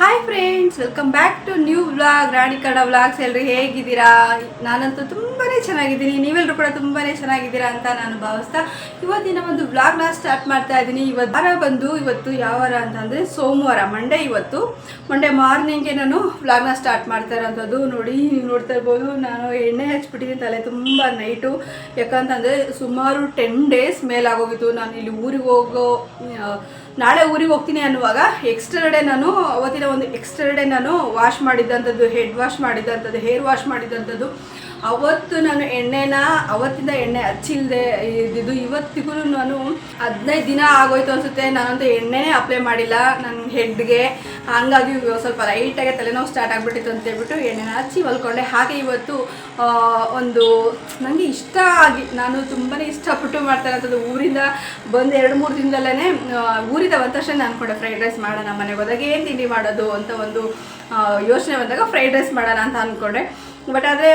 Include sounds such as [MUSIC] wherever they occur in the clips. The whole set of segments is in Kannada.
Hi friends welcome back to new vlog Rani Kannada vlogs ಎಲ್ಲರೂ ಹೇಗಿದ್ದೀರಾ? ನಾನಂತೂ ತುಂಬಾ ಚೆನ್ನಾಗಿದ್ದೀನಿ. ನೀವೆಲ್ಲರೂ ಕೂಡ ತುಂಬಾ ಚೆನ್ನಾಗಿದ್ದೀರಾ ಅಂತ ನಾನು ಭಾವಿಸ್ತಾ ಇವತ್ತಿನ ಒಂದು ವ್ಲಾಗ್ನ ಸ್ಟಾರ್ಟ್ ಮಾಡ್ತಾ ಇದ್ದೀನಿ. ಇವತ್ತು ವಾರ ಬಂದು, ಇವತ್ತು ಯಾವ ವಾರ ಅಂತಂದರೆ ಸೋಮವಾರ ಮಂಡೇ ಇವತ್ತು. ಮಂಡೇ ಮಾರ್ನಿಂಗೇ ನಾನು ವ್ಲಾಗ್ನ ಸ್ಟಾರ್ಟ್ ಮಾಡ್ತಾ ಇರೋಂಥದ್ದು. ನೋಡಿ, ನೀವು ನೋಡ್ತಾ ಇರ್ಬೋದು, ನಾನು ಎಣ್ಣೆ ಹಚ್ಬಿಟ್ಟಿದ್ದೀನಿ, ತಲೆ ತುಂಬ ನೈಟು ಯಾಕಂತಂದರೆ ಸುಮಾರು ಟೆನ್ ಡೇಸ್ ಮೇಲಾಗೋಗಿತ್ತು. ನಾನು ಇಲ್ಲಿ ಊರಿಗೆ ಹೋಗೋ ನಾಳೆ ಊರಿಗೆ ಹೋಗ್ತೀನಿ ಅನ್ನುವಾಗ ಎಕ್ಸ್ಟ್ರಾ ಡೇ ನಾನು, ಅವತ್ತಿನ ಒಂದು ಎಕ್ಸ್ಟ್ರಾ ಡೇ ನಾನು ವಾಶ್ ಮಾಡಿದ್ದಂಥದ್ದು ಹೆಡ್ ವಾಶ್ ಮಾಡಿದ್ದಂಥದ್ದು ಹೇರ್ ವಾಶ್ ಮಾಡಿದ್ದಂಥದ್ದು ಅವತ್ತು ನಾನು ಎಣ್ಣೆನ, ಅವತ್ತಿಂದ ಎಣ್ಣೆ ಹಚ್ಚಿಲ್ದೆ ಇದ್ದಿದ್ದು, ಇವತ್ತಿಗೂ ನಾನು ಹದಿನೈದು ದಿನ ಆಗೋಯ್ತು ಅನ್ಸುತ್ತೆ. ನಾನಂತೂ ಎಣ್ಣೆನೇ ಅಪ್ಲೈ ಮಾಡಿಲ್ಲ. ನನ್ನ ಹೆಡ್ಗೆ ಹಂಗಾಗಿ ಸ್ವಲ್ಪ ಲೈಟಾಗಿ ತಲೆನೋವು ಸ್ಟಾರ್ಟ್ ಆಗಿಬಿಟ್ಟಿತ್ತು ಅಂತ ಹೇಳ್ಬಿಟ್ಟು ಎಣ್ಣೆನ ಹಚ್ಚಿ ಹೊಲ್ಕೊಂಡೆ. ಹಾಗೆ ಇವತ್ತು ಒಂದು ನನಗೆ ಇಷ್ಟ ಆಗಿ, ನಾನು ತುಂಬಾ ಇಷ್ಟಪಟ್ಟು ಮಾಡ್ತಾ ಇರೋಂಥದ್ದು ಊರಿಂದ ಬಂದು ಎರಡು ಮೂರು ದಿನದಲ್ಲೇ ಊರಿಂದ ಬಂದ ತಕ್ಷಣ ನಾನು ಕೂಡ ಫ್ರೈಡ್ ರೈಸ್ ಮಾಡೋಣ ಮನೆಗೆ ಹೋದಾಗ ಏನು ತಿಂಡಿ ಮಾಡೋದು ಅಂತ ಒಂದು ಯೋಚನೆ ಬಂದಾಗ ಫ್ರೈಡ್ ರೈಸ್ ಮಾಡೋಣ ಅಂತ ಅಂದ್ಕೊಂಡೆ. ಬಟ್ ಆದರೆ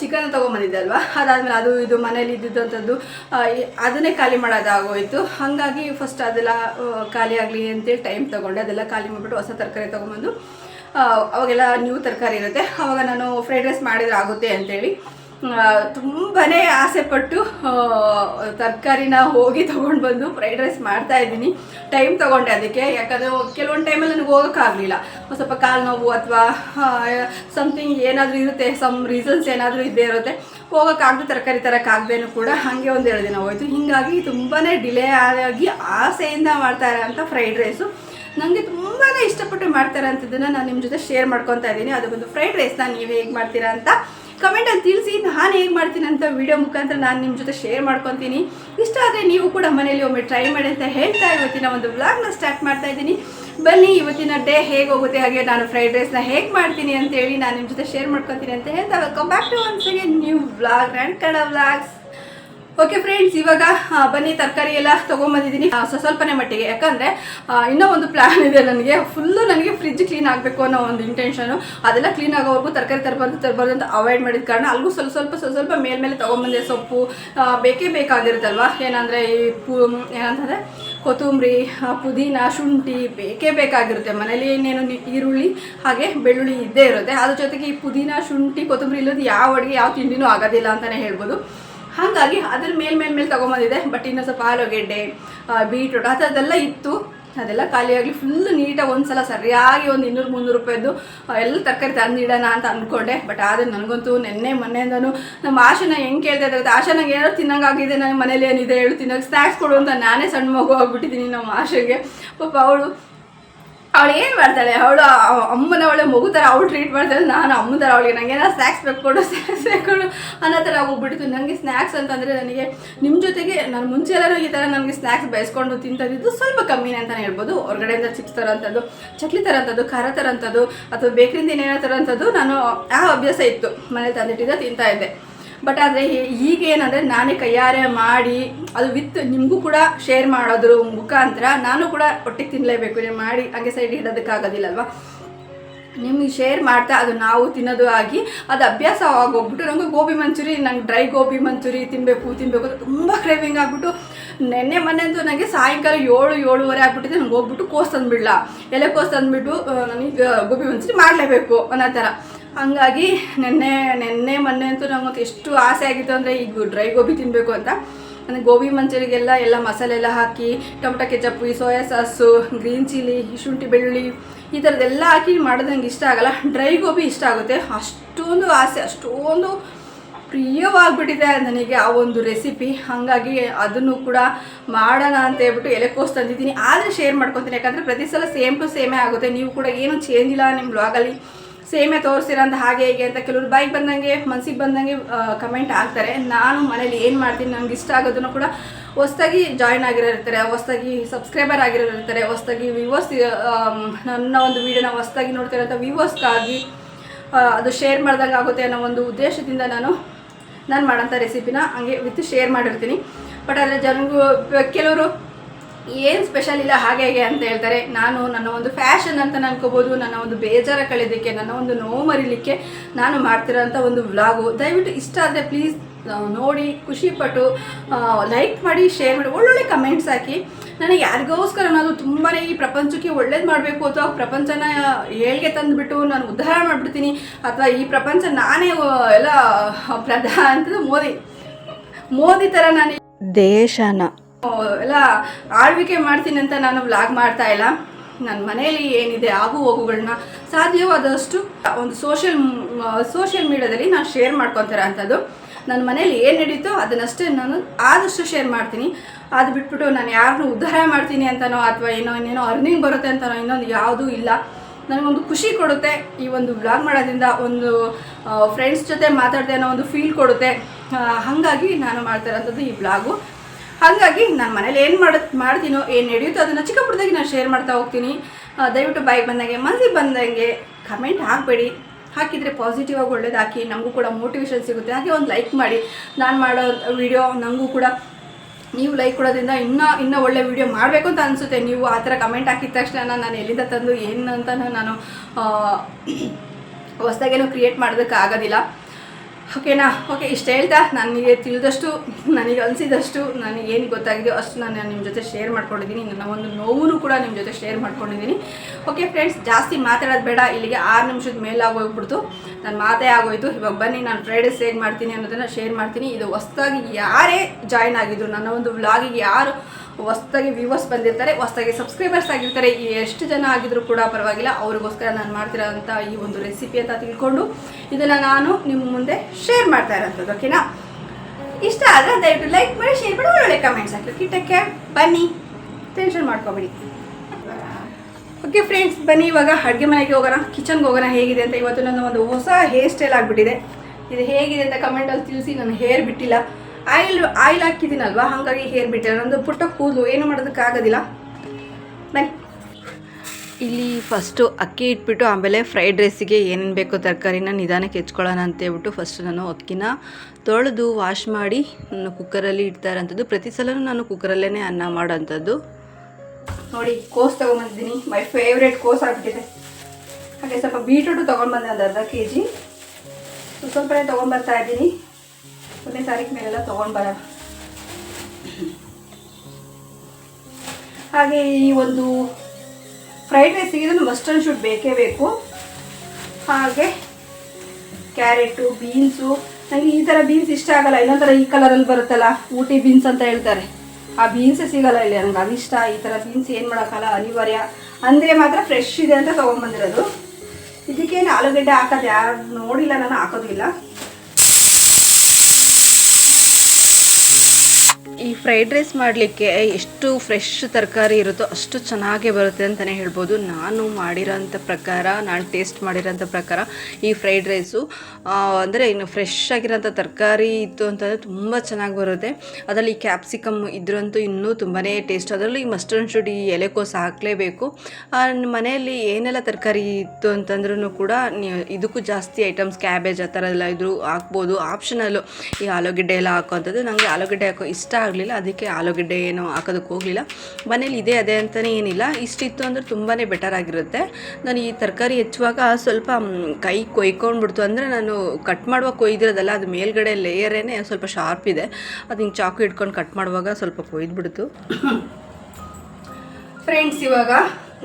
ಚಿಕನ್ ತೊಗೊಂಬಂದಿದ್ದೆ ಅಲ್ವಾ? ಅದಾದಮೇಲೆ ಅದು, ಇದು ಮನೇಲಿ ಇದ್ದಿದ್ದಂಥದ್ದು ಅದನ್ನೇ ಖಾಲಿ ಮಾಡೋದಾಗೋಯಿತು ಹಾಗಾಗಿ ಫಸ್ಟ್ ಅದೆಲ್ಲ ಖಾಲಿ ಆಗಲಿ ಅಂತೇಳಿ ಟೈಮ್ ತೊಗೊಂಡೆ. ಅದೆಲ್ಲ ಖಾಲಿ ಮಾಡಿಬಿಟ್ಟು ಹೊಸ ತರಕಾರಿ ತೊಗೊಂಬಂದು ಅವಾಗೆಲ್ಲ ನ್ಯೂ ತರಕಾರಿ ಇರುತ್ತೆ. ಅವಾಗ ನಾನು ಫ್ರೈಡ್ ರೈಸ್ ಮಾಡಿದ್ರೆ ಆಗುತ್ತೆ ಅಂತೇಳಿ ತುಂಬಾ ಆಸೆ ಪಟ್ಟು ತರಕಾರಿನ ಹೋಗಿ ತಗೊಂಡು ಬಂದು ಫ್ರೈಡ್ ರೈಸ್ ಮಾಡ್ತಾ ಇದ್ದೀನಿ. ಟೈಮ್ ತಗೊಂಡೆ ಅದಕ್ಕೆ. ಯಾಕಂದರೆ ಕೆಲವೊಂದು ಟೈಮಲ್ಲಿ ನನಗೆ ಹೋಗೋಕ್ಕಾಗಲಿಲ್ಲ ಸ್ವಲ್ಪ ಕಾಲು ನೋವು ಅಥವಾ ಸಮಥಿಂಗ್ ಏನಾದರೂ ಇರುತ್ತೆ ಸಮ್ ರೀಸನ್ಸ್ ಏನಾದರೂ ಇದ್ದೇ ಇರುತ್ತೆ. ಹೋಗೋಕ್ಕಾಗದು ತರಕಾರಿ ತರೋಕ್ಕಾಗ್ದೇನೂ ಕೂಡ ಹಾಗೆ ಒಂದು ಎರಡು ದಿನ ಹೋಯಿತು. ಹೀಗಾಗಿ ತುಂಬಾ ಡಿಲೇ ಆಗಿ ಆಸೆಯಿಂದ ಮಾಡ್ತಾ ಇರೋಂಥ ಫ್ರೈಡ್ ರೈಸು ನನಗೆ ತುಂಬಾ ಇಷ್ಟಪಟ್ಟು ಮಾಡ್ತಾರೆ ಅಂತದನ್ನು ನಾನು ನಿಮ್ಮ ಜೊತೆ ಶೇರ್ ಮಾಡ್ಕೊತಾ ಇದ್ದೀನಿ. ಅದು ಫ್ರೈಡ್ ರೈಸ್ನ ನೀವು ಹೇಗೆ ಮಾಡ್ತೀರಾ ಅಂತ ಕಮೆಂಟಲ್ಲಿ ತಿಳಿಸಿ ನಾನು ಹೇಗೆ ಮಾಡ್ತೀನಿ ಅಂತ ವಿಡಿಯೋ ಮುಖಾಂತರ ನಾನು ನಿಮ್ಮ ಜೊತೆ ಶೇರ್ ಮಾಡ್ಕೊತೀನಿ. ಇಷ್ಟ ಆದರೆ ನೀವು ಕೂಡ ಮನೇಲಿ ಒಮ್ಮೆ ಟ್ರೈ ಮಾಡಿ ಅಂತ ಹೇಳ್ತಾ ಇವತ್ತಿನ ಒಂದು ವ್ಲಾಗ್ನ ಸ್ಟಾರ್ಟ್ ಮಾಡ್ತಾ ಇದ್ದೀನಿ. ಬನ್ನಿ, ಇವತ್ತಿನ ಡೇ ಹೇಗೆ ಹೋಗುತ್ತೆ, ಹಾಗೆ ನಾನು ಫ್ರೈಡ್ ರೈಸ್ನ ಹೇಗೆ ಮಾಡ್ತೀನಿ ಅಂತೇಳಿ ನಾನು ನಿಮ್ಮ ಜೊತೆ ಶೇರ್ ಮಾಡ್ಕೊತೀನಿ ಅಂತ ಹೇಳ್ತಾ come back to once new vlog and Kannada vlogs okay friends ಇವಾಗ ಬನ್ನಿ, ತರಕಾರಿ ಎಲ್ಲ ತೊಗೊಂಬಂದಿದ್ದೀನಿ. ಸ್ವಲ್ಪನೇ ಮಟ್ಟಿಗೆ. ಯಾಕಂದರೆ ಇನ್ನೂ ಒಂದು ಪ್ಲ್ಯಾನ್ ಇದೆ ನನಗೆ. ಫುಲ್ಲು ನನಗೆ ಫ್ರಿಜ್ ಕ್ಲೀನ್ ಆಗಬೇಕು ಅನ್ನೋ ಒಂದು ಇಂಟೆನ್ಷನು ಅದೆಲ್ಲ ಕ್ಲೀನ್ ಆಗೋವರೆಗೂ ತರಕಾರಿ ತರಬಾರ್ದು ತರಬಾರ್ದು ಅಂತ ಅವಾಯ್ಡ್ ಮಾಡಿದ ಕಾರಣ ಅಲ್ಲಿಗೂ ಸ್ವಲ್ಪ ಸ್ವಲ್ಪ ಸ್ವಲ್ಪ ಸ್ವಲ್ಪ ಮೇಲ್ಮೇಲೆ ತೊಗೊಂಬಂದೆ ಸೊಪ್ಪು. ಬೇಕೇ ಬೇಕಾಗಿರುತ್ತಲ್ವ? ಏನಂದರೆ ಈ ಪೂ ಏನಂತಂದರೆ, ಕೊತ್ತಂಬರಿ ಪುದೀನ, ಶುಂಠಿ ಬೇಕೇ ಬೇಕಾಗಿರುತ್ತೆ. ಮನೇಲಿ ಏನೇನು ಈರುಳ್ಳಿ, ಹಾಗೆ ಬೆಳ್ಳುಳ್ಳಿ ಇದ್ದೇ ಇರುತ್ತೆ. ಅದ್ರ ಜೊತೆಗೆ ಈ ಪುದೀನ, ಶುಂಠಿ, ಕೊತ್ತಂಬರಿ ಇಲ್ಲದ ಯಾವ ಅಡುಗೆ, ಯಾವ ತಿಂಡಿನೂ ಆಗೋದಿಲ್ಲ ಅಂತಲೇ ಹೇಳ್ಬೋದು. ಹಾಗಾಗಿ ಅದ್ರ ಮೇಲ್ ಮೇಲ್ ಮೇಲೆ ತೊಗೊಂಬಂದಿದೆ. ಬಟ್ ಇನ್ನೊಂದು ಸ್ವಲ್ಪ ಆಲೂಗೆಡ್ಡೆ ಬೀಟ್ರೂಟ್ ಆ ಥರದ್ದೆಲ್ಲ ಇತ್ತು. ಅದೆಲ್ಲ ಖಾಲಿಯಾಗಲಿ ಫುಲ್ ನೀಟಾಗಿ ಒಂದ್ಸಲ ಸರಿಯಾಗಿ ಒಂದು ಇನ್ನೂರು ಮುನ್ನೂರು ರೂಪಾಯಿದ್ದು ಎಲ್ಲ ತರಕಾರಿ ತಂದಿಡೋಣ ಅಂತ ಅಂದ್ಕೊಂಡೆ ಬಟ್ ಆದರೆ ನನಗಂತೂ ನೆನ್ನೆ ಮೊನ್ನೆಯಿಂದನೂ ನಮ್ಮ ಆಶನ ಹೆಂಗೆ ಕೇಳ್ತಾ ಇದ್ದಾರೆ ಆಶಾ ನಂಗೆ ಏನೋ ತಿನ್ನಂಗಾಗಿದೆ ನನ್ನ ಮನೇಲಿ ಏನಿದೆ ಹೇಳು, ತಿನ್ನೋಕೆ ಸ್ನ್ಯಾಕ್ಸ್ ಕೊಡು ಅಂತ ನಾನೇ ಸಣ್ಣ ಮಗು ಆಗ್ಬಿಟ್ಟಿದ್ದೀನಿ ನಮ್ಮ ಆಶೆಗೆ. ಪಾಪ ಅವಳು ಅವಳು ಏನು ಮಾಡ್ತಾಳೆ? ಅವಳು ಅಮ್ಮನ ಅವಳೆ ಮಗು ಥರ ಅವಳು ಟ್ರೀಟ್ ಮಾಡ್ತಾಳೆ, ನಾನು ಅಮ್ಮನ ಥರ ಅವಳಿಗೆ ನನಗೆ ಏನೋ ಸ್ನ್ಯಾಕ್ಸ್ ಬೇಕು ಸ್ನ್ಯಾಕ್ಸ್ ಬೇಕು ಅನ್ನೋ ಥರ ಹೋಗ್ಬಿಡ್ತು ನನಗೆ ಸ್ನ್ಯಾಕ್ಸ್ ಅಂತಂದರೆ ನನಗೆ ನಿಮ್ಮ ಜೊತೆಗೆ ನಾನು ಮುಂಚೆ ಎಲ್ಲರೂ ಈ ಥರ ನನಗೆ ಸ್ನ್ಯಾಕ್ಸ್ ಬಯಸ್ಕೊಂಡು ತಿಂತದಿದ್ದು ಸ್ವಲ್ಪ ಕಮ್ಮಿನೇ ಅಂತಲೇ ಹೇಳ್ಬೋದು. ಹೊರಗಡೆಯಿಂದ ಚಿಪ್ಸ್ ತರೋಂಥದ್ದು ಚಕ್ಲಿ ತರೋಂಥದ್ದು ಖಾರ ತರೋಂಥದ್ದು ಅಥವಾ ಬೇಕರಿಂದ ಏನೇನೋ ತರೋಂಥದ್ದು ನಾನು ಆ ಅಭ್ಯಾಸ ಇತ್ತು. ಮನೇಲಿ ತಂದಿಟ್ಟಿದ್ದ ತಿಂತಾ ಇದ್ದೆ. ಬಟ್ ಆದರೆ ಈಗ ಏನಂದರೆ ನಾನೇ ಕೈಯಾರೆ ಮಾಡಿ, ಅದು ವಿತ್ ನಿಮಗೂ ಕೂಡ ಶೇರ್ ಮಾಡೋದ್ರ ಮುಖಾಂತರ ನಾನು ಕೂಡ ಹೊಟ್ಟೆಗೆ ತಿನ್ನಲೇಬೇಕು ನೀವು ಮಾಡಿ, ಹಂಗೆ ಸೈಡ್ ಇಡೋದಕ್ಕಾಗೋದಿಲ್ಲಲ್ವಾ? ನಿಮಗೆ ಶೇರ್ ಮಾಡ್ತಾ ಅದು ನಾವು ತಿನ್ನೋದು ಆಗಿ ಅದು ಅಭ್ಯಾಸ ಆಗೋಗ್ಬಿಟ್ಟು ನನಗೆ ಗೋಬಿ ಮಂಚೂರಿ, ನಂಗೆ ಡ್ರೈ ಗೋಬಿ ಮಂಚೂರಿ ತಿನ್ನಬೇಕು ತಿನ್ನಬೇಕು ತುಂಬ ಕ್ರೇವಿಂಗ್ ಆಗಿಬಿಟ್ಟು ನೆನ್ನೆ ಮೊನ್ನೆ ಅಂತೂ ನನಗೆ ಸಾಯಂಕಾಲ ಏಳು, ಏಳುವರೆ ಆಗ್ಬಿಟ್ಟಿದೆ, ನಂಗೆ ಹೋಗ್ಬಿಟ್ಟು ಕೋಸ್ ತಂದುಬಿಡ್ಲ. ಎಲೆ ಕೋಸ್ ತಂದುಬಿಟ್ಟು ನನಗೆ ಗೋಬಿ ಮಂಚೂರಿ ಮಾಡಲೇಬೇಕು ಅನ್ನೋ ಥರ. ಹಂಗಾಗಿ ನೆನ್ನೆ ನೆನ್ನೆ, ಮೊನ್ನೆ ಅಂತೂ ನಂಗಂತೂ ಎಷ್ಟು ಆಸೆ ಆಗಿತ್ತು ಅಂದರೆ ಈಗ ಡ್ರೈ ಗೋಬಿ ತಿನ್ನಬೇಕು ಅಂತ. ಅಂದರೆ ಗೋಬಿ ಮಂಚೂರಿಗೆಲ್ಲ ಎಲ್ಲ ಮಸಾಲೆ ಎಲ್ಲ ಹಾಕಿ, ಟೊಮಟೊ ಕೆಚಪ್ಪು ಈ ಸೋಯಾ ಸಾಸು, ಗ್ರೀನ್ ಚಿಲ್ಲಿ, ಶುಂಠಿ ಬೆಳ್ಳುಳ್ಳಿ ಈ ಥರದ್ದೆಲ್ಲ ಹಾಕಿ ಮಾಡೋದು ನಂಗೆ ಇಷ್ಟ ಆಗಲ್ಲ. ಡ್ರೈ ಗೋಬಿ ಇಷ್ಟ ಆಗುತ್ತೆ. ಅಷ್ಟೊಂದು ಆಸೆ, ಅಷ್ಟೊಂದು ಪ್ರಿಯವಾಗಿಬಿಟ್ಟಿದೆ ನನಗೆ ಆ ಒಂದು ರೆಸಿಪಿ. ಹಾಗಾಗಿ ಅದನ್ನು ಕೂಡ ಮಾಡೋಣ ಅಂತ ಹೇಳ್ಬಿಟ್ಟು ಎಲೆಕೋಸ್ ತಂದಿದ್ದೀನಿ. ಆದರೆ ಶೇರ್ ಮಾಡ್ಕೊತೀನಿ. ಯಾಕಂದರೆ ಪ್ರತಿ ಸಲ ಸೇಮ್ ಟು ಸೇಮೇ ಆಗುತ್ತೆ. ನೀವು ಕೂಡ ಏನು ಚೇಂಜ್ ಇಲ್ಲ ನಿಮ್ಮ ಬ್ಲಾಗಲ್ಲಿ ಸೇಮೇ ತೋರಿಸಿರಂತ ಹಾಗೆ ಹೇಗೆ ಅಂತ ಕೆಲವರು ಬೈಕ್ ಬಂದಂಗೆ, ಮನ್ಸಿಗೆ ಬಂದಂಗೆ ಕಮೆಂಟ್ ಆಗ್ತಾರೆ ನಾನು ಮನೇಲಿ ಏನು ಮಾಡ್ತೀನಿ ನನಗೆ ಇಷ್ಟ ಆಗೋದನ್ನು ಕೂಡ ಹೊಸ್ದಾಗಿ ಜಾಯ್ನ್ ಆಗಿರೋರ್ತಾರೆ ಇರ್ತಾರೆ ಹೊಸ್ದಾಗಿ ಸಬ್ಸ್ಕ್ರೈಬರ್ ಆಗಿರೋ ಇರ್ತಾರೆ ಹೊಸ್ದಾಗಿ ವಿವೋಸ್ ನನ್ನ ಒಂದು ವಿಡಿಯೋನ ಹೊಸ್ದಾಗಿ ನೋಡ್ತಿರೋಂಥ ವಿವೋಸ್ಗಾಗಿ ಅದು ಶೇರ್ ಮಾಡ್ದಂಗೆ ಆಗುತ್ತೆ ಅನ್ನೋ ಒಂದು ಉದ್ದೇಶದಿಂದ ನಾನು ನಾನು ಮಾಡೋಂಥ ರೆಸಿಪಿನ ಹಂಗೆ ವಿತ್ ಶೇರ್ ಮಾಡಿರ್ತೀನಿ. ಬಟ್ ಆದರೆ ಜನಗೂ, ಕೆಲವರು ಏನು ಸ್ಪೆಷಲ್ ಇಲ್ಲ ಹಾಗೆ ಹೇಗೆ ಅಂತ ಹೇಳ್ತಾರೆ. ನಾನು ನನ್ನ ಒಂದು ಫ್ಯಾಷನ್ ಅಂತ ಅನ್ಕೋಬೋದು ನನ್ನ ಒಂದು ಬೇಜಾರ ಕಳೆಯೋದಕ್ಕೆ ನನ್ನ ಒಂದು ನೋವು ಮರಿಲಿಕ್ಕೆ ನಾನು ಮಾಡ್ತಿರೋಂಥ ಒಂದು ವ್ಲಾಗು ದಯವಿಟ್ಟು ಇಷ್ಟ ಆದರೆ ಪ್ಲೀಸ್ ನೋಡಿ, ಖುಷಿಪಟ್ಟು ಲೈಕ್ ಮಾಡಿ ಶೇರ್ ಮಾಡಿ, ಒಳ್ಳೊಳ್ಳೆ ಕಮೆಂಟ್ಸ್ ಹಾಕಿ. ನನಗೆ ಯಾರಿಗೋಸ್ಕರ ನಾನು ತುಂಬಾ ಈ ಪ್ರಪಂಚಕ್ಕೆ ಒಳ್ಳೇದು ಮಾಡಬೇಕು ಅಥವಾ ಪ್ರಪಂಚನ ಏಳ್ಗೆ ತಂದುಬಿಟ್ಟು ನಾನು ಉದ್ಧಾರ ಮಾಡಿಬಿಡ್ತೀನಿ ಅಥವಾ ಈ ಪ್ರಪಂಚ ನಾನೇ ಎಲ್ಲ ಪ್ರಧಾನ ಅಂತ ಮೋದಿ. ಮೋದಿ ಥರ ನಾನು. ದೇಶನ ಎಲ್ಲ ಆಳ್ವಿಕೆ ಮಾಡ್ತೀನಿ ಅಂತ ನಾನು ವ್ಲಾಗ್ ಮಾಡ್ತಾ ಇಲ್ಲ. ನನ್ನ ಮನೆಯಲ್ಲಿ ಏನಿದೆ ಆಗು ಹೋಗುಗಳನ್ನ ಸಾಧ್ಯವಾದಷ್ಟು ಒಂದು ಸೋಷಿಯಲ್ ಸೋಷಿಯಲ್ ಮೀಡಿಯಾದಲ್ಲಿ ನಾನು ಶೇರ್ ಮಾಡ್ಕೊತಾರೆ ಅಂಥದ್ದು ನನ್ನ ಮನೇಲಿ ಏನು ನಡೀತೋ ಅದನ್ನಷ್ಟೇ ನಾನು ಆದಷ್ಟು ಶೇರ್ ಮಾಡ್ತೀನಿ. ಅದು ಬಿಟ್ಬಿಟ್ಟು ನಾನು ಯಾರನ್ನೂ ಉದ್ಧಾರ ಮಾಡ್ತೀನಿ ಅಂತನೋ ಅಥವಾ ಏನೋ, ಇನ್ನೇನೋ ಅರ್ನಿಂಗ್ ಬರುತ್ತೆ ಅಂತನೋ ಇನ್ನೊಂದು ಯಾವುದೂ ಇಲ್ಲ. ನನಗೊಂದು ಖುಷಿ ಕೊಡುತ್ತೆ ಈ ಒಂದು ವ್ಲಾಗ್ ಮಾಡೋದ್ರಿಂದ, ಒಂದು ಫ್ರೆಂಡ್ಸ್ ಜೊತೆ ಮಾತಾಡ್ದೆ ಅನ್ನೋ ಒಂದು ಫೀಲ್ ಕೊಡುತ್ತೆ. ಹಾಗಾಗಿ ನಾನು ಮಾಡ್ತಾ ಇರೋಂಥದ್ದು ಈ ವ್ಲಾಗು ಹಾಗಾಗಿ ನಾನು ಮನೇಲಿ ಏನು ಮಾಡ, ಮಾಡ್ತೀನೋ, ಏನು ನಡೆಯುತ್ತೋ ಅದನ್ನು ಚಿಕ್ಕ ಪುಟ್ಟದಾಗಿ ನಾನು ಶೇರ್ ಮಾಡ್ತಾ ಹೋಗ್ತೀನಿ. ದಯವಿಟ್ಟು ಬಾಯಿಗೆ ಬಂದಂಗೆ ಮನಸ್ಸಿಗೆ ಬಂದಂಗೆ ಕಮೆಂಟ್ ಹಾಕಬೇಡಿ. ಹಾಕಿದರೆ ಪಾಸಿಟಿವ್ ಆಗಿ ಒಳ್ಳೇದು ಹಾಕಿ ನಮಗೂ ಕೂಡ ಮೋಟಿವೇಶನ್ ಸಿಗುತ್ತೆ. ಹಾಗೆ ಒಂದು ಲೈಕ್ ಮಾಡಿ. ನಾನು ಮಾಡೋ ವಿಡಿಯೋ ನನಗೂ ಕೂಡ ನೀವು ಲೈಕ್ ಕೊಡೋದ್ರಿಂದ ಇನ್ನೂ ಇನ್ನೂ ಒಳ್ಳೆ ವಿಡಿಯೋ ಮಾಡಬೇಕು ಅಂತ ಅನಿಸುತ್ತೆ. ನೀವು ಆ ಥರ ಕಮೆಂಟ್ ಹಾಕಿದ ತಕ್ಷಣ ನಾನು ಎಲ್ಲಿಂದ ತಂದು ಏನು ಅಂತ ನಾನು [CLEARS THROAT] ಹೊಸ್ದಾಗೇನೋ ಕ್ರಿಯೇಟ್ ಮಾಡೋದಕ್ಕೆ ಆಗೋದಿಲ್ಲ. ಓಕೆನಾ ಓಕೆ ಇಷ್ಟು ಹೇಳ್ತಾ? ನನಗೆ ತಿಳಿದಷ್ಟು, ನನಗೆ ಅನಿಸಿದಷ್ಟು ನನಗೆ ಏನು ಗೊತ್ತಾಗಿದೆಯೋ ಅಷ್ಟು ನಾನು ನಿಮ್ಮ ಜೊತೆ ಶೇರ್ ಮಾಡ್ಕೊಂಡಿದ್ದೀನಿ. ನನ್ನ ಒಂದು ನೋವು ಕೂಡ ನಿಮ್ಮ ಜೊತೆ ಶೇರ್ ಮಾಡ್ಕೊಂಡಿದ್ದೀನಿ. ಓಕೆ ಫ್ರೆಂಡ್ಸ್ ಜಾಸ್ತಿ ಮಾತಾಡೋದು ಬೇಡ. ಇಲ್ಲಿಗೆ ಆರು ನಿಮಿಷದ ಮೇಲೆ ಆಗೋಗ್ಬಿಡ್ತು. ನನ್ನ ಮಾತೇ ಆಗೋಯ್ತು. ಇವಾಗ ಬನ್ನಿ, ನಾನು ಫ್ರೈಡೇಸ್ ಹೇಗೆ ಮಾಡ್ತೀನಿ ಅನ್ನೋದನ್ನು ಶೇರ್ ಮಾಡ್ತೀನಿ. ಇದು ಹೊಸ್ದಾಗಿ ಯಾರೇ ಜಾಯ್ನ್ ಆಗಿದ್ರು, ನನ್ನ ಒಂದು ವ್ಲಾಗಿಗೆ ಯಾರು ಹೊಸ್ದಾಗಿ ವ್ಯೂವರ್ಸ್ ಬಂದಿರ್ತಾರೆ, ಹೊಸ್ದಾಗಿ ಸಬ್ಸ್ಕ್ರೈಬರ್ಸ್ ಆಗಿರ್ತಾರೆ ಎಷ್ಟು ಜನ ಆಗಿದ್ರು ಕೂಡ ಪರವಾಗಿಲ್ಲ, ಅವ್ರಿಗೋಸ್ಕರ ನಾನು ಮಾಡ್ತಿರೋಂಥ ಈ ಒಂದು ರೆಸಿಪಿ ಅಂತ ತಿಳ್ಕೊಂಡು ಇದನ್ನು ನಾನು ನಿಮ್ಮ ಮುಂದೆ ಶೇರ್ ಮಾಡ್ತಾ ಇರೋಂಥದ್ದು ಓಕೆನಾ ಇಷ್ಟ ಆದರೆ ದಯವಿಟ್ಟು ಲೈಕ್ ಮಾಡಿ ಶೇರ್ ಮಾಡಿ ಒಳ್ಳೆ ಕಮೆಂಟ್ಸ್ ಹಾಕಿ ಕಿಟ್ಟಕ್ಕೆ ಬನ್ನಿ. ಟೆನ್ಷನ್ ಮಾಡ್ಕೊಬೇಡಿ. ಓಕೆ ಫ್ರೆಂಡ್ಸ್ ಬನ್ನಿ ಇವಾಗ ಅಡುಗೆ ಮನೆಗೆ ಹೋಗೋಣ ಕಿಚನ್ಗೆ ಹೋಗೋಣ, ಹೇಗಿದೆ ಅಂತ ಇವತ್ತು ನನ್ನ ಒಂದು ಹೊಸ ಹೇರ್ ಸ್ಟೈಲ್ ಆಗಿಬಿಟ್ಟಿದೆ. ಇದು ಹೇಗಿದೆ ಅಂತ ಕಮೆಂಟಲ್ಲಿ ತಿಳಿಸಿ ನಾನು ಹೇರ್ ಬಿಟ್ಟಿಲ್ಲ. ಆಯಿಲ್ ಆಯಿಲ್ ಹಾಕಿದ್ದೀನಲ್ವಾ? ಹಾಗಾಗಿ ಹೇರ್ ಬಿಟ್ಟೆ. ನಂದು ಪುಟ್ಟ ಕೂದಲು ಏನು ಮಾಡೋದಕ್ಕಾಗೋದಿಲ್ಲ ಬನ್ನಿ ಇಲ್ಲಿ ಫಸ್ಟು ಅಕ್ಕಿ ಇಟ್ಬಿಟ್ಟು ಆಮೇಲೆ ಫ್ರೈಡ್ ರೈಸಿಗೆ ಏನೇನು ಬೇಕೋ ತರಕಾರಿನ ನಿಧಾನಕ್ಕೆ ಹೆಚ್ಕೊಳ್ಳೋಣ ಅಂತ ಹೇಳ್ಬಿಟ್ಟು ಫಸ್ಟ್ ನಾನು ಅಕ್ಕಿನ ತೊಳೆದು ವಾಶ್ ಮಾಡಿ ನಾನು ಕುಕ್ಕರಲ್ಲಿ ಇಡ್ತಾ ಇರೋಂಥದ್ದು. ಪ್ರತಿ ಸಲನೂ ನಾನು ಕುಕ್ಕರಲ್ಲೇ ಅನ್ನ ಮಾಡೋಂಥದ್ದು. ನೋಡಿ ಕೋಸ್ ತೊಗೊಂಬಂದಿದ್ದೀನಿ. ಮೈ ಫೇವ್ರೇಟ್ ಕೋಸ್ ಆಗಿಬಿಟ್ಟಿದೆ. ಹಾಗೆ ಸ್ವಲ್ಪ ಬೀಟ್ರೂಟು ತೊಗೊಂಡ್ಬಂದೆ ಒಂದು ಅರ್ಧ ಕೆ ಜಿ ಸ್ವಲ್ಪ ತೊಗೊಂಬರ್ತಾ ಇದ್ದೀನಿ. ಒಂದನೇ ತಾರೀಕು ಮೇಲೆಲ್ಲ ತೊಗೊಂಡು ಬರೋಣ ಹಾಗೆ ಈ ಒಂದು ಫ್ರೈಡ್ ರೈಸಿಗೆ ಇದನ್ನು ಮಸ್ಟರ್ಡ್ ಶೂಟ್ ಬೇಕೇ ಬೇಕು. ಹಾಗೆ ಕ್ಯಾರೆಟು ಬೀನ್ಸು ನನಗೆ ಈ ಥರ ಬೀನ್ಸ್ ಇಷ್ಟ ಆಗಲ್ಲ. ಇನ್ನೊಂಥರ ಈ ಕಲರಲ್ಲಿ ಬರುತ್ತಲ್ಲ, ಊಟಿ ಬೀನ್ಸ್ ಅಂತ ಹೇಳ್ತಾರೆ. ಆ ಬೀನ್ಸೇ ಸಿಗಲ್ಲ ಇಲ್ಲಿ ನನಗೆ ಅದಿಷ್ಟ ಈ ಥರ ಬೀನ್ಸ್ ಏನು ಮಾಡೋಕ್ಕಲ್ಲ, ಅನಿವಾರ್ಯ. ಅಂದರೆ ಮಾತ್ರ ಫ್ರೆಶ್ ಇದೆ ಅಂತ ತೊಗೊಂಬಂದಿರೋದು ಇದಕ್ಕೇನು ಆಲೂಗಡ್ಡೆ ಹಾಕೋದು ಯಾರು ನೋಡಿಲ್ಲ, ನಾನು ಹಾಕೋದಿಲ್ಲ. ಈ ಫ್ರೈಡ್ ರೈಸ್ ಮಾಡಲಿಕ್ಕೆ ಎಷ್ಟು ಫ್ರೆಶ್ ತರಕಾರಿ ಇರುತ್ತೋ ಅಷ್ಟು ಚೆನ್ನಾಗಿ ಬರುತ್ತೆ ಅಂತಲೇ ಹೇಳ್ಬೋದು. ನಾನು ಮಾಡಿರೋಂಥ ಪ್ರಕಾರ, ನಾನು ಟೇಸ್ಟ್ ಮಾಡಿರೋಂಥ ಪ್ರಕಾರ ಈ ಫ್ರೈಡ್ ರೈಸು ಅಂದರೆ ಇನ್ನು ಫ್ರೆಶ್ ಆಗಿರೋಂಥ ತರಕಾರಿ ಇತ್ತು ಅಂತಂದರೆ ತುಂಬ ಚೆನ್ನಾಗಿ ಬರುತ್ತೆ. ಅದರಲ್ಲಿ ಕ್ಯಾಪ್ಸಿಕಮ್ ಇದ್ರಂತೂ ಇನ್ನೂ ತುಂಬಾ ಟೇಸ್ಟ್ ಅದರಲ್ಲೂ ಈ ಮಸ್ಟರ್ಡ್ ಶುಡ್ ಈ ಎಲೆಕೋಸು ಹಾಕಲೇಬೇಕು. ಮನೆಯಲ್ಲಿ ಏನೆಲ್ಲ ತರಕಾರಿ ಇತ್ತು ಅಂತಂದ್ರೂ ಕೂಡ ಇದಕ್ಕೂ ಜಾಸ್ತಿ ಐಟಮ್ಸ್ ಕ್ಯಾಬೇಜ್ ಆ ಥರ ಎಲ್ಲ ಇದ್ರು ಹಾಕ್ಬೋದು. ಆಪ್ಷನಲ್ಲು ಈ ಆಲೂಗಡ್ಡೆ ಎಲ್ಲ ಹಾಕೋವಂಥದ್ದು. ನನಗೆ ಆಲೂಗಡ್ಡೆ ಹಾಕೋ ಇಷ್ಟ ಆಗಲಿಲ್ಲ, ಅದಕ್ಕೆ ಆಲೂಗಡ್ಡೆ ಏನೋ ಹಾಕೋದಕ್ಕೆ ಹೋಗಲಿಲ್ಲ. ಮನೇಲಿ ಇದೆ ಅದೇ ಅಂತಲೇ ಏನಿಲ್ಲ. ಇಷ್ಟಿತ್ತು ಅಂದರೆ ತುಂಬಾ ಬೆಟರ್ ಆಗಿರುತ್ತೆ. ನಾನು ಈ ತರಕಾರಿ ಹೆಚ್ಚುವಾಗ ಸ್ವಲ್ಪ ಕೈ ಕೊಯ್ಕೊಂಡ್ಬಿಡ್ತು ಅಂದರೆ ನಾನು ಕಟ್ ಮಾಡುವಾಗ ಕೊಯ್ದಿರೋದಲ್ಲ, ಅದು ಮೇಲ್ಗಡೆ ಲೇಯರೇನೆ ಸ್ವಲ್ಪ ಶಾರ್ಪ್ ಇದೆ. ಅದು ಹಿಂಗೆ ಚಾಕು ಇಟ್ಕೊಂಡು ಕಟ್ ಮಾಡುವಾಗ ಸ್ವಲ್ಪ ಕೊಯ್ದುಬಿಡ್ತು. ಫ್ರೆಂಡ್ಸ್ ಇವಾಗ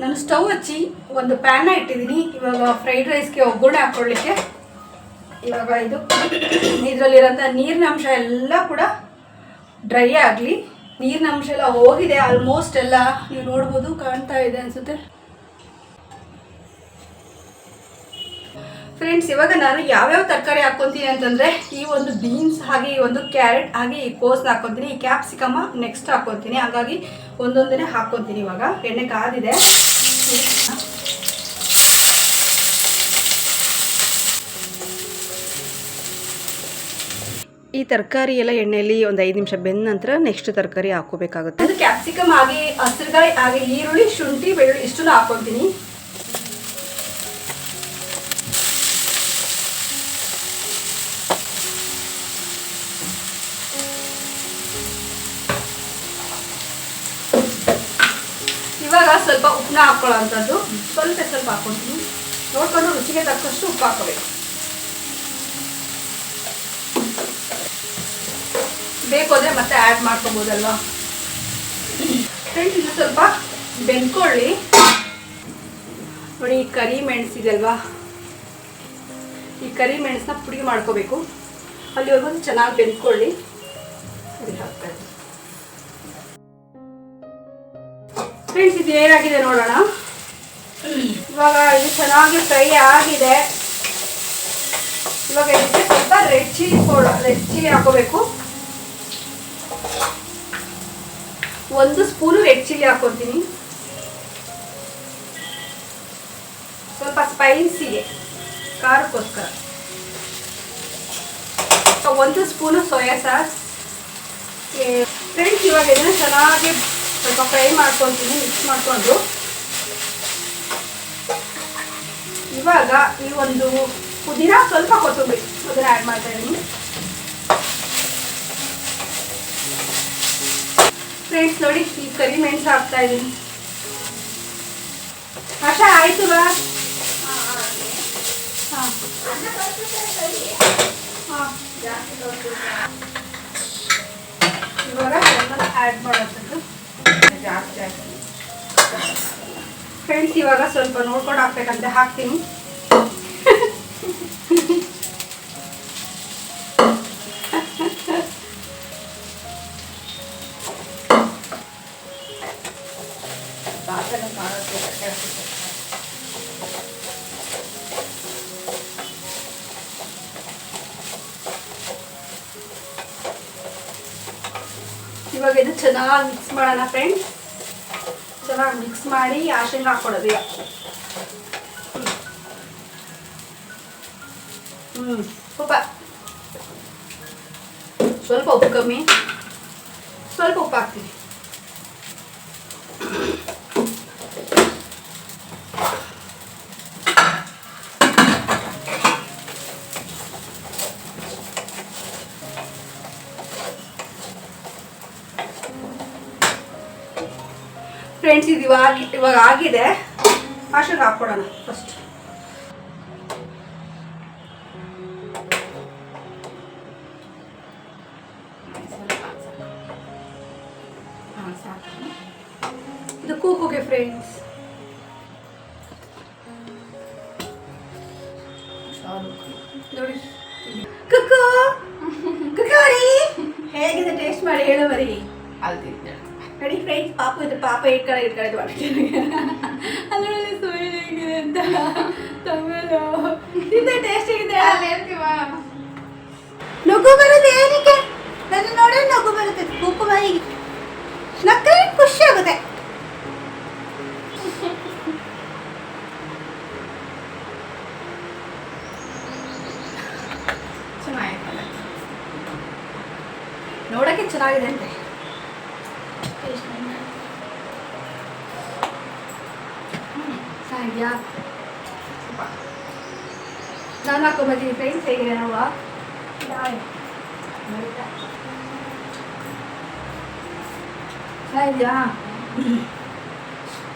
ನಾನು ಸ್ಟವ್ ಹಚ್ಚಿ ಒಂದು ಪ್ಯಾನ ಇಟ್ಟಿದ್ದೀನಿ. ಇವಾಗ ಫ್ರೈಡ್ ರೈಸ್ಗೆ ಒಗ್ಗರಣೆ ಹಾಕ್ಕೊಳ್ಳಿಕ್ಕೆ ಇವಾಗ ಇದು, ಇದರಲ್ಲಿರೋಂಥ ನೀರಿನ ಅಂಶ ಎಲ್ಲ ಕೂಡ ಡ್ರೈ ಆಗಲಿ, ನೀರಿನ ಅಂಶ ಎಲ್ಲ ಹೋಗಿದೆ ಆಲ್ಮೋಸ್ಟ್ ಎಲ್ಲ ನೀವು ನೋಡ್ಬೋದು, ಕಾಣ್ತಾ ಇದೆ ಅನಿಸುತ್ತೆ. ಫ್ರೆಂಡ್ಸ್ ಇವಾಗ ನಾನು ಯಾವ್ಯಾವ ತರಕಾರಿ ಹಾಕ್ಕೊತೀನಿ ಅಂತಂದರೆ, ಈ ಒಂದು ಬೀನ್ಸ್ ಹಾಗೆ, ಈ ಒಂದು ಕ್ಯಾರೆಟ್ ಹಾಗೆ, ಈ ಕೋಸ್ನ ಹಾಕ್ಕೊತೀನಿ, ಈ ಕ್ಯಾಪ್ಸಿಕಮ ನೆಕ್ಸ್ಟ್ ಹಾಕ್ಕೊತೀನಿ. ಹಾಗಾಗಿ ಒಂದೊಂದನೇ ಹಾಕ್ಕೊತೀನಿ ಇವಾಗ. ಎಣ್ಣೆ ಕಾದಿದೆ. ಈ ತರಕಾರಿ ಎಲ್ಲ ಎಣ್ಣೆಯಲ್ಲಿ ಒಂದು ಐದು ನಿಮಿಷ ಬೆಂದ ನಂತರ ನೆಕ್ಸ್ಟ್ ತರಕಾರಿ ಹಾಕೋಬೇಕಾಗುತ್ತೆ ಅದು ಕ್ಯಾಪ್ಸಿಕಮ್ ಹಾಗೆ ಹಸಿರುಗಾಯಿ ಹಾಗೆ ಈರುಳ್ಳಿ, ಶುಂಠಿ, ಬೆಳ್ಳುಳ್ಳಿ ಇಷ್ಟನ್ನು ಹಾಕ್ಕೊಂತೀನಿ ಇವಾಗ ಸ್ವಲ್ಪ ಉಪ್ಪನ್ನ ಹಾಕೊಳ್ಳೋ ಅಂಥದ್ದು ಸ್ವಲ್ಪ ಸ್ವಲ್ಪ ಹಾಕೊತೀನಿ ನೋಡ್ಕೊಂಡು ರುಚಿಗೆ ತಕ್ಕಷ್ಟು ಉಪ್ಪು ಹಾಕೋಬೇಕು ಬೇಕು ಅಂದರೆ ಮತ್ತೆ ಆ್ಯಡ್ ಮಾಡ್ಕೋಬೋದಲ್ವಾ? ಫ್ರೆಂಡ್ಸ್ ಇದು ಸ್ವಲ್ಪ ಬೆಂದ್ಕೊಳ್ಳಿ. ನೋಡಿ, ಈ ಕರಿ ಮೆಣಸಿದೆ ಅಲ್ವಾ ಈ ಕರಿ ಮೆಣಸನ್ನ ಪುಡಿ ಮಾಡ್ಕೋಬೇಕು. ಅಲ್ಲಿವರೆಗೂ ಚೆನ್ನಾಗಿ ಬೆಂದ್ಕೊಳ್ಳಿ. ಫ್ರೆಂಡ್ಸ್ ಇದು ಏನಾಗಿದೆ ನೋಡೋಣ? ಇವಾಗ ಇದು ಚೆನ್ನಾಗಿ ಫ್ರೈ ಆಗಿದೆ. ಇವಾಗ ಇದಕ್ಕೆ ಸ್ವಲ್ಪ red chilli powder red chilli ಹಾಕೋಬೇಕು. ಒಂದು ಸ್ಪೂನು ರೆಡ್ ಚಿಲ್ಲಿ ಹಾಕೊತೀನಿ ಸ್ವಲ್ಪ ಸ್ಪೈಸಿಗೆ ಖಾರಕ್ಕೋಸ್ಕರ ಒಂದು ಸ್ಪೂನು ಸೋಯಾ ಸಾಸ್ ಫ್ರೆಂಡ್ಸ್ ಇವಾಗ ಇದನ್ನು ಚೆನ್ನಾಗಿ ಸ್ವಲ್ಪ ಫ್ರೈ ಮಾಡ್ಕೊತೀನಿ ಮಿಕ್ಸ್ ಮಾಡಿಕೊಂಡು. ಇವಾಗ ಈ ಒಂದು ಪುದೀನ ಸ್ವಲ್ಪ ಕೊತ್ತಂಬರಿ ಅದನ್ನು ಆ್ಯಡ್ ಮಾಡ್ತಾ ಫ್ರೆಂಡ್ಸ್ ನೋಡಿ, ಈ ಕರಿ ಮೆಣಸು ಹಾಕ್ತಾ ಇದ್ದೀನಿ ಆಶಾ, ಆಯ್ತು ಬಾ. ಇವಾಗ ಆ್ಯಡ್ ಮಾಡೋದು ಜಾಸ್ತಿ ಆಯ್ತು ಫ್ರೆಂಡ್ಸ್ ಇವಾಗ ಸ್ವಲ್ಪ ನೋಡ್ಕೊಂಡು ಹಾಕ್ಬೇಕಂತ, ಹಾಕ್ತೀನಿ. [LAUGHS] ಇವಾಗ ಇದು ಚೆನ್ನಾಗಿ ಮಿಕ್ಸ್ ಮಾಡೋಣ ಫ್ರೆಂಡ್ಸ್ ಚೆನ್ನಾಗಿ ಮಿಕ್ಸ್ ಮಾಡಿ ಆಶಂಗೆ ಹಾಕ್ಕೊಡೋದು ಹ್ಞೂ ಉಪ್ಪ. ಸ್ವಲ್ಪ ಉಪ್ಪು ಕಮ್ಮಿ. ಸ್ವಲ್ಪ ಉಪ್ಪು ಹಾಕ್ತೀನಿ. ಫ್ರೆಂಡ್ಸ್ ಇದು ಇವಾಗ ಇವಾಗ ಆಗಿದೆ. ಅಷ್ಟಕ್ಕೆ ಹಾಕ್ಕೊಡೋಣ ಫಸ್ಟ್ ಚೆನ್ನಾಗಿದೆ ಅಂತೆ. ಸಾಧ್ಯ ನಾನು ಹಾಕೊಂಬತ್ತೀನಿ ಫ್ರೆಂಡ್ಸ್ ಹೇಗಿದೆ ನಾವು? ಸಾಧ್ಯ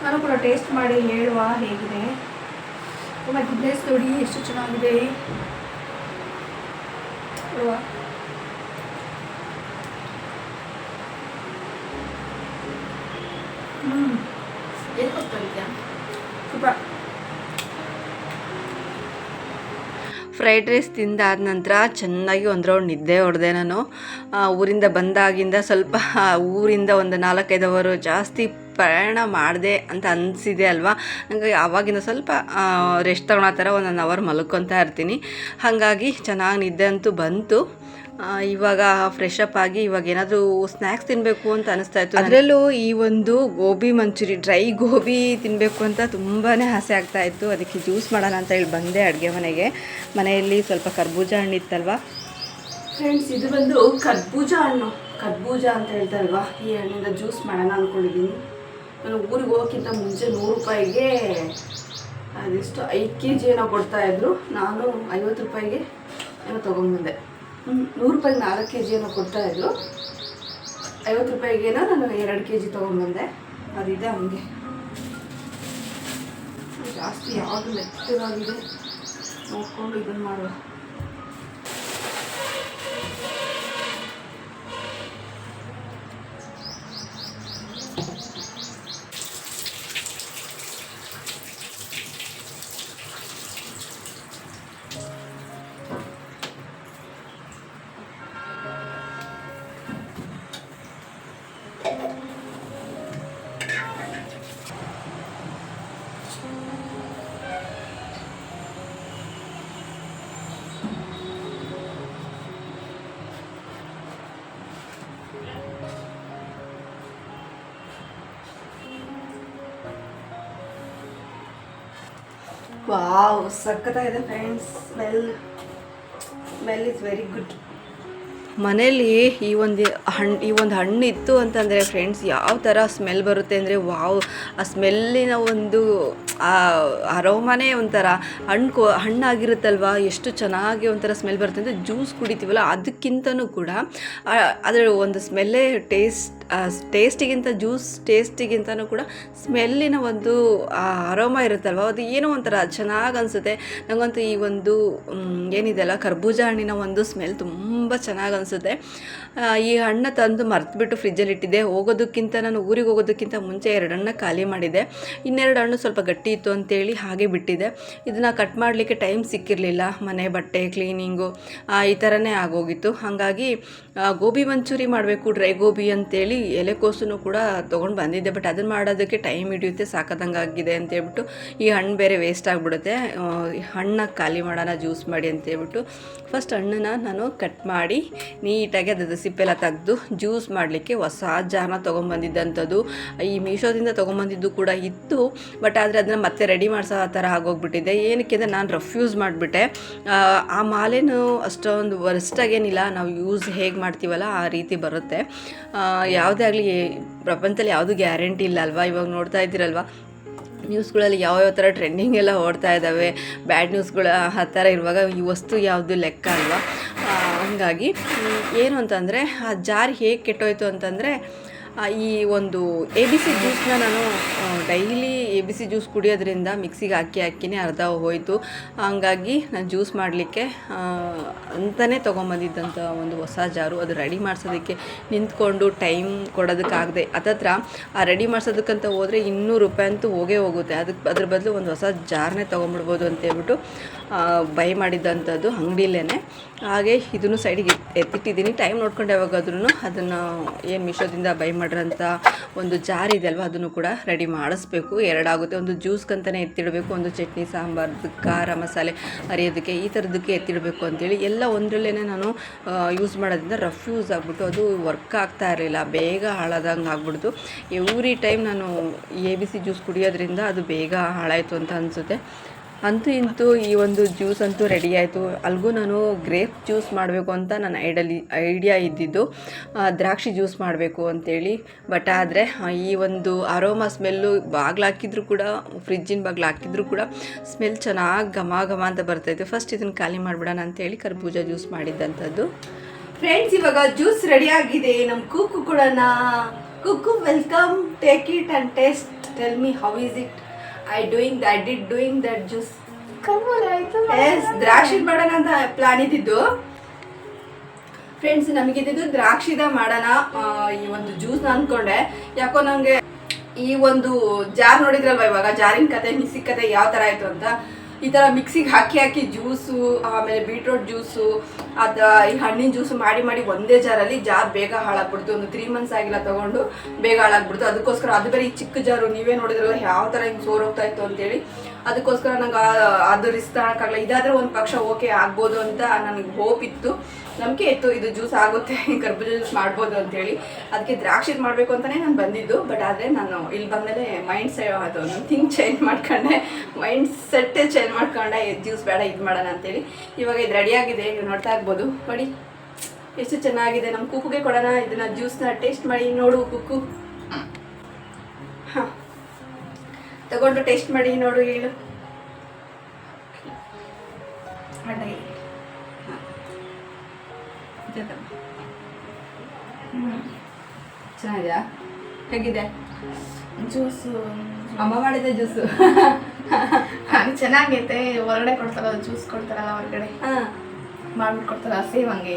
ನಾನು ಕೂಡ ಟೇಸ್ಟ್ ಮಾಡಿ ಹೇಳುವ ಹೇಗಿದೆ. ತುಂಬ ಗುಡ್ನೆಸ್ ನೋಡಿ ಎಷ್ಟು ಚೆನ್ನಾಗಿದೆ. ನೋಡುವ ಹ್ಞೂ ಫ್ರೈಡ್ ರೈಸ್ ತಿಂದಾದ ನಂತರ ಚೆನ್ನಾಗಿ ಒಂದು ರೌಂಡ್ ನಿದ್ದೆ ಹೊಡೆದೆ ನಾನು. ಊರಿಂದ ಬಂದಾಗಿಂದ ಸ್ವಲ್ಪ ಊರಿಂದ ಒಂದು ನಾಲ್ಕೈದು ಅವರು ಜಾಸ್ತಿ ಪ್ರಯಾಣ ಮಾಡಿದೆ ಅಂತ ಅನಿಸಿದೆ ಅಲ್ವಾ? ಹಂಗಾಗಿ ಆವಾಗಿಂದ ಸ್ವಲ್ಪ ರೆಸ್ಟ್ ತಗೊಳೋ ಥರ ಒಂದೊಂದು ಅವರ್ ಮಲ್ಕೊತಾ ಇರ್ತೀನಿ. ಹಾಗಾಗಿ ಚೆನ್ನಾಗಿ ನಿದ್ದೆ ಅಂತೂ ಬಂತು. ಇವಾಗ ಫ್ರೆಶ್ ಅಪ್ ಆಗಿ ಇವಾಗ ಏನಾದರೂ ಸ್ನ್ಯಾಕ್ಸ್ ತಿನ್ನಬೇಕು ಅಂತ ಅನಿಸ್ತಾ ಇತ್ತು ಅದರಲ್ಲೂ ಈ ಒಂದು ಗೋಬಿ ಮಂಚೂರಿ ಡ್ರೈ ಗೋಬಿ ತಿನ್ನಬೇಕು ಅಂತ ತುಂಬಾ ಆಸೆ ಆಗ್ತಾ ಇತ್ತು. ಅದಕ್ಕೆ ಜ್ಯೂಸ್ ಮಾಡೋಣ ಅಂತ ಹೇಳಿ ಬಂದೆ ಅಡುಗೆ ಮನೆಗೆ. ಮನೆಯಲ್ಲಿ ಸ್ವಲ್ಪ ಕರ್ಬೂಜ ಹಣ್ಣು ಇತ್ತಲ್ವಾ? ಫ್ರೆಂಡ್ಸ್ ಇದು ಬಂದು ಕರ್ಬೂಜ ಹಣ್ಣು. ಕರ್ಬೂಜ ಅಂತ ಹೇಳ್ತಾರಲ್ವಾ? ಈ ಹಣ್ಣಿಂದ ಜ್ಯೂಸ್ ಮಾಡೋಣ ಅಂದ್ಕೊಂಡಿದ್ದೀನಿ ನಾನು ಊರಿಗೆ ಹೋಗೋಕ್ಕಿಂತ ಮುಂಚೆ ನೂರು ರೂಪಾಯಿಗೆ ಅದೆಷ್ಟು ಐದು ಕೆ ಜಿ ಏನೋ ಕೊಡ್ತಾಯಿದ್ರು ನಾನು ಐವತ್ತು ರೂಪಾಯಿಗೆ ಏನೋ ತೊಗೊಂಬಂದೆ ಹ್ಮ್, ನೂರು ರೂಪಾಯಿಗೆ ನಾಲ್ಕು ಕೆ ಜಿಯನ್ನು ಕೊಡ್ತಾಯಿದ್ರು ಐವತ್ತು ರೂಪಾಯಿಗೇನೋ ನಾನು ಎರಡು ಕೆ ಜಿ ತೊಗೊಂಬಂದೆ ಅದಿದೆ ಹಂಗೆ. ಜಾಸ್ತಿ ಯಾವುದು ಮೆತ್ತಗಾಗಿದೆ. ನೋಡ್ಕೊಂಡು ಇದನ್ನು ಮಾಡುವ. ವಾವ್, ಸಖತ್ತಾಗಿದೆ friends smell smell is very good ಮನೇಲಿ ಈ ಒಂದು ಹಣ್ಣು ಈ ಒಂದು ಹಣ್ಣು ಇತ್ತು ಅಂತಂದರೆ ಫ್ರೆಂಡ್ಸ್ ಯಾವ ಥರ ಸ್ಮೆಲ್ ಬರುತ್ತೆ ಅಂದರೆ ವಾವ್. ಆ ಸ್ಮೆಲ್ಲಿನ ಒಂದು, ಆ ಅರೋಮನೆ ಒಂಥರ ಹಣ್ಣು ಕೊ, ಹಣ್ಣಾಗಿರುತ್ತಲ್ವ? ಎಷ್ಟು ಚೆನ್ನಾಗಿ ಒಂಥರ ಸ್ಮೆಲ್ ಬರುತ್ತೆ ಅಂದರೆ ಜ್ಯೂಸ್ ಕುಡಿತೀವಲ್ಲ, ಅದಕ್ಕಿಂತನೂ ಕೂಡ ಅದರ ಒಂದು ಸ್ಮೆಲ್ಲೇ ಟೇಸ್ಟ್ ಟೇಸ್ಟಿಗಿಂತ ಜ್ಯೂಸ್ ಟೇಸ್ಟಿಗಿಂತನೂ ಕೂಡ ಸ್ಮೆಲ್ಲಿನ ಒಂದು ಅರೋಮ ಇರುತ್ತಲ್ವ? ಅದು ಏನೋ ಒಂಥರ ಚೆನ್ನಾಗಿ ಅನಿಸುತ್ತೆ. ನನಗಂತೂ ಈ ಒಂದು ಏನಿದೆಯಲ್ಲ ಕರ್ಬೂಜ ಹಣ್ಣಿನ ಒಂದು ಸ್ಮೆಲ್ ತುಂಬ ಚೆನ್ನಾಗಿ ಅನಿಸುತ್ತೆ. ಈ ಹಣ್ಣು ತಂದು ಮರೆತುಬಿಟ್ಟು ಫ್ರಿಜ್ಜಲ್ಲಿ ಇಟ್ಟಿದ್ದೆ. ಹೋಗೋದಕ್ಕಿಂತ ನಾನು ಊರಿಗೆ ಹೋಗೋದಕ್ಕಿಂತ ಮುಂಚೆ ಎರಡು ಹಣ್ಣು ಖಾಲಿ ಮಾಡಿದೆ ಇನ್ನೆರಡು ಹಣ್ಣು ಸ್ವಲ್ಪ ಗಟ್ಟಿ ಇತ್ತು ಅಂತೇಳಿ ಹಾಗೆ ಬಿಟ್ಟಿದ್ದೆ. ಇದನ್ನು ಕಟ್ ಮಾಡಲಿಕ್ಕೆ ಟೈಮ್ ಸಿಕ್ಕಿರಲಿಲ್ಲ. ಮನೆ ಬಟ್ಟೆ ಕ್ಲೀನಿಂಗು ಈ ಥರನೇ ಆಗೋಗಿತ್ತು. ಹಾಗಾಗಿ ಗೋಬಿ ಮಂಚೂರಿ ಮಾಡಬೇಕು ಡ್ರೈ ಗೋಬಿ ಅಂತೇಳಿ ಎಲೆಕೋಸನ್ನು ಕೂಡ ತೊಗೊಂಡು ಬಂದಿದ್ದೆ ಬಟ್ ಅದನ್ನು ಮಾಡೋದಕ್ಕೆ ಟೈಮ್ ಹಿಡಿಯುತ್ತೆ ಸಾಕದಂಗೆ ಆಗಿದೆ ಅಂತೇಳ್ಬಿಟ್ಟು ಈ ಹಣ್ಣು ಬೇರೆ ವೇಸ್ಟ್ ಆಗಿಬಿಡುತ್ತೆ. ಹಣ್ಣು ಖಾಲಿ ಮಾಡೋಣ ಜ್ಯೂಸ್ ಮಾಡಿ ಅಂತೇಳ್ಬಿಟ್ಟು ಫಸ್ಟ್ ಹಣ್ಣನ್ನು ನಾನು ಕಟ್ ಮಾಡಿ ನೀಟಾಗಿ ಅದರ ಸಿಪ್ಪೆಲ್ಲ ತೆಗೆದು ಜ್ಯೂಸ್ ಮಾಡಲಿಕ್ಕೆ ಹೊಸ ಜಾನ ತೊಗೊಂಬಂದಿದ್ದಂಥದ್ದು ಈ ಮೀಶೋದಿಂದ ತೊಗೊಂಬಂದಿದ್ದು ಕೂಡ ಇತ್ತು ಬಟ್ ಆದರೆ ಅದನ್ನು ಮತ್ತೆ ರೆಡಿ ಮಾಡಿಸೋ ಆ ಥರ ಆಗೋಗ್ಬಿಟ್ಟಿದೆ. ಏನಕ್ಕೆ ಅಂದರೆ ನಾನು ರಫ್ಯೂಸ್ ಮಾಡಿಬಿಟ್ಟೆ. ಆ ಮಾಲೆನೂ ಅಷ್ಟೊಂದು ವರ್ಸ್ಟಾಗೇನಿಲ್ಲ ನಾವು ಯೂಸ್ ಹೇಗೆ ಮಾಡ್ತೀವಲ್ಲ ಆ ರೀತಿ ಬರುತ್ತೆ. ಆ, ಯಾವುದೇ ಆಗಲಿ ಪ್ರಪಂಚದಲ್ಲಿ ಯಾವುದು ಗ್ಯಾರಂಟಿ ಇಲ್ಲ ಅಲ್ವಾ? ಇವಾಗ ನೋಡ್ತಾ ಇದ್ದೀರಲ್ವಾ? ನ್ಯೂಸ್ಗಳಲ್ಲಿ ಯಾವ ಥರ ಟ್ರೆಂಡಿಂಗ್ ಎಲ್ಲ ಓಡ್ತಾ ಇದ್ದಾವೆ ಬ್ಯಾಡ್ ನ್ಯೂಸ್ಗಳ ಆ ಥರ ಇರುವಾಗ ಈ ವಸ್ತು ಯಾವುದು ಲೆಕ್ಕ ಅಲ್ವಾ? ಹಂಗಾಗಿ, ಏನು ಅಂತಂದರೆ, ಆ ಜಾರ್ ಹೇಗೆ ಕೆಟ್ಟೋಯ್ತು ಅಂತಂದರೆ ಈ ಒಂದು ಎ ಬಿ ಸಿ ಜ್ಯೂಸ್ನ ನಾನು daily A B C juice ಕುಡಿಯೋದ್ರಿಂದ ಮಿಕ್ಸಿಗೆ ಹಾಕಿ ಹಾಕಿನೇ ಅರ್ಧ ಹೋಯಿತು. ಹಂಗಾಗಿ ನಾನು ಜ್ಯೂಸ್ ಮಾಡಲಿಕ್ಕೆ ಅಂತಲೇ ತೊಗೊಂಬಂದಿದ್ದಂಥ ಒಂದು ಹೊಸ ಜಾರು. ಅದು ರೆಡಿ ಮಾಡಿಸೋದಕ್ಕೆ ನಿಂತ್ಕೊಂಡು ಟೈಮ್ ಕೊಡೋದಕ್ಕಾಗದೆ. ಅದತ್ರ ಆ ರೆಡಿ ಮಾಡಿಸೋದಕ್ಕಂತ ಹೋದರೆ ಇನ್ನೂರು ರೂಪಾಯಿ ಅಂತೂ ಹೋಗೇ ಹೋಗುತ್ತೆ. ಅದಕ್ಕೆ ಅದ್ರ ಬದಲು ಒಂದು ಹೊಸ ಜಾರ್ನೇ ತೊಗೊಂಬಿಡ್ಬೋದು ಅಂತೇಳ್ಬಿಟ್ಟು ಬೈ ಮಾಡಿದ್ದಂಥದ್ದು ಅಂಗಡಿಲೇ ಹಾಗೆ ಇದನ್ನು ಸೈಡಿಗೆ ಎತ್ತಿಟ್ಟಿದ್ದೀನಿ. ಟೈಮ್ ನೋಡ್ಕೊಂಡು ಯಾವಾಗಾದ್ರೂ ಅದನ್ನು ಏನು ಮಿಶೋದಿಂದ ಬೈ ಮಾಡಿರೋಂಥ ಒಂದು ಜಾರ್ ಇದೆ ಅಲ್ವಾ, ಅದನ್ನು ಕೂಡ ರೆಡಿ ಮಾಡಿಸ್ಬೇಕು. ಎರಡಾಗುತ್ತೆ, ಒಂದು ಜ್ಯೂಸ್ಗಂತಲೇ ಎತ್ತಿಡಬೇಕು, ಒಂದು ಚಟ್ನಿ ಸಾಂಬಾರ್ದು ಖಾರ ಮಸಾಲೆ ಅರಿಯೋದಕ್ಕೆ ಈ ಥರದಕ್ಕೆ ಎತ್ತಿಡಬೇಕು ಅಂತೇಳಿ ಎಲ್ಲ ಒಂದರಲ್ಲೇ ನಾನು ಯೂಸ್ ಮಾಡೋದ್ರಿಂದ ರಫ್ ಯೂಸ್ ಆಗಿಬಿಟ್ಟು ಅದು ವರ್ಕ್ ಆಗ್ತಾ ಇರಲಿಲ್ಲ. ಬೇಗ ಹಾಳಾದಂಗೆ ಆಗ್ಬಿಡ್ತು ಎವ್ರಿ ಟೈಮ್ ನಾನು ಎ ಬಿ ಸಿ ಜ್ಯೂಸ್ ಕುಡಿಯೋದ್ರಿಂದ ಅದು ಬೇಗ ಹಾಳಾಯಿತು ಅಂತ ಅನಿಸುತ್ತೆ. ಅಂತೂ ಇಂತೂ ಈ ಒಂದು ಜ್ಯೂಸ್ ಅಂತೂ ರೆಡಿ ಆಯಿತು. ಅಲ್ಗೂ ನಾನು ಗ್ರೇಪ್ ಜ್ಯೂಸ್ ಮಾಡಬೇಕು ಅಂತ ನನ್ನ ಐಡಲಿ ಐಡಿಯಾ ಇದ್ದಿದ್ದು. ದ್ರಾಕ್ಷಿ ಜ್ಯೂಸ್ ಮಾಡಬೇಕು ಅಂತೇಳಿ. ಬಟ್ ಆದರೆ ಈ ಒಂದು ಅರೋಮಾ ಸ್ಮೆಲ್ಲು ಬಾಗ್ಲು ಹಾಕಿದ್ರು ಕೂಡ ಫ್ರಿಜ್ಜಿನ ಬಾಗ್ಲು ಹಾಕಿದ್ರು ಕೂಡ ಸ್ಮೆಲ್ ಚೆನ್ನಾಗಿ ಘಮ ಘಮ ಅಂತ ಬರ್ತಾಯಿತ್ತು. ಫಸ್ಟ್ ಇದನ್ನು ಖಾಲಿ ಮಾಡಿಬಿಡೋಣ ಅಂತೇಳಿ ಕರ್ಬೂಜ ಜ್ಯೂಸ್ ಮಾಡಿದ್ದಂಥದ್ದು. ಫ್ರೆಂಡ್ಸ್ ಇವಾಗ ಜ್ಯೂಸ್ ರೆಡಿ ಆಗಿದೆ. ನಮ್ಮ ಕೂಕು ಕೊಡೋಣ ಕುಕ್ಕು welcome take it and taste tell me how is it I doing that did doing that juice S ದ್ರಾಕ್ಷಿ ಮಾಡೋಣ ಅಂತ ಪ್ಲಾನ್ ಇದ್ದಿದ್ದು. ಫ್ರೆಂಡ್ಸ್ ನಮಗಿದ್ದು ದ್ರಾಕ್ಷಿದ ಮಾಡೋಣ ಈ ಒಂದು ಜ್ಯೂಸ್ನ ಅಂದ್ಕೊಂಡೆ ಯಾಕೋ ನನಗೆ ಈ ಒಂದು ಜಾರ್ ನೋಡಿದ್ರಲ್ವ ಇವಾಗ? ಜಾರಿನ ಕತೆ ಮಿಸ್ಸಿ ಕತೆ ಯಾವ ತರ ಆಯ್ತು ಅಂತ. ಈ ಥರ ಮಿಕ್ಸಿಗೆ ಹಾಕಿ ಹಾಕಿ ಜ್ಯೂಸು ಆಮೇಲೆ ಬೀಟ್ರೋಟ್ ಜ್ಯೂಸು ಅದ ಈ ಹಣ್ಣಿನ ಜ್ಯೂಸು ಮಾಡಿ ಮಾಡಿ ಒಂದೇ ಜಾರಲ್ಲಿ ಜಾರ್ ಬೇಗ ಹಾಳಾಗ್ಬಿಡ್ತು. ಒಂದು ತ್ರೀ ಮಂತ್ಸ್ ಆಗಿಲ್ಲ ತೊಗೊಂಡು ಬೇಗ ಹಾಳಾಗ್ಬಿಡ್ತು. ಅದಕ್ಕೋಸ್ಕರ ಅದು ಬೇರೆ ಈ ಚಿಕ್ಕ ಜಾರು ನೀವೇ ನೋಡಿದ್ರಲ್ಲ ಯಾವ ಥರ ಹಿಂಗೆ ಸೋರೋಗ್ತಾ ಇತ್ತು ಅಂತೇಳಿ ಅದಕ್ಕೋಸ್ಕರ ನಂಗೆ ಅದು ರಿಸ್ಕ್ ತಗೊಳಕ್ಕಾಗಲ್ಲ ಇದಾದ್ರೆ ಒಂದು ಪಕ್ಷ ಓಕೆ ಆಗ್ಬೋದು ಅಂತ ನನಗೆ ಹೋಪ್ ಇತ್ತು. ನಂಬಿಕೆ ಇತ್ತು, ಇದು ಜ್ಯೂಸ್ ಆಗುತ್ತೆ, [LAUGHS] ಕರ್ಬೂಜ ಜ್ಯೂಸ್ ಮಾಡ್ಬೋದು ಅಂತೇಳಿ. ಅದಕ್ಕೆ ದ್ರಾಕ್ಷಿ ಮಾಡಬೇಕು ಅಂತಲೇ ನಾನು ಬಂದಿದ್ದು. ಬಟ್ ಆದರೆ ನಾನು ಇಲ್ಲಿ ಬಂದಮೇಲೆ ಮೈಂಡ್ ಸೆ ಅದು ನನ್ನ ಥಿಂಕ್ ಚೇಂಜ್ ಮಾಡ್ಕೊಂಡೆ. ಮೈಂಡ್ ಸೆಟ್ಟೇ ಚೇಂಜ್ ಮಾಡ್ಕೊಂಡೆ. ಜ್ಯೂಸ್ ಬೇಡ, ಇದು ಮಾಡೋಣ ಅಂತೇಳಿ. ಇವಾಗ ಇದು ರೆಡಿಯಾಗಿದೆ ನೀವು ನೋಡ್ತಾ ಇರ್ಬೋದು. ನೋಡಿ, ಎಷ್ಟು ಚೆನ್ನಾಗಿದೆ. ನಮ್ಮ ಕುಕ್ಕುಗೆ ಕೊಡೋಣ. ಇದನ್ನ ಜ್ಯೂಸ್ನ ಟೇಸ್ಟ್ ಮಾಡಿ. ನೋಡು ಕುಕ್ಕು. ಹಾಂ. ತಗೊಂಡು ಟೇಸ್ಟ್ ಮಾಡಿ ನೋಡು ಹೇಳು ಅಡ್ಡ ಇಲ್ಲಿ. ಹಾ. ಇದೆ ತಗೋ. ಹ್ಮ್. ಚೆನ್ನಾಗಿದೆಯಾ ಹೇಗಿದೆ ಜ್ಯೂಸು ಅಮ್ಮ ಮಾಡಿದೆ ಜ್ಯೂಸು ಚೆನ್ನಾಗೈತೆ ಹೊರಗಡೆ ಕೊಡ್ತಾರಲ್ಲ ಜ್ಯೂಸ್ ಕೊಡ್ತಾರಲ್ಲ ಹೊರಗಡೆ ಹಾಂ ಮಾಡ್ಬಿಟ್ಟು ಕೊಡ್ತಾರಲ್ಲ ಸೇಮ್ ಹಂಗೆ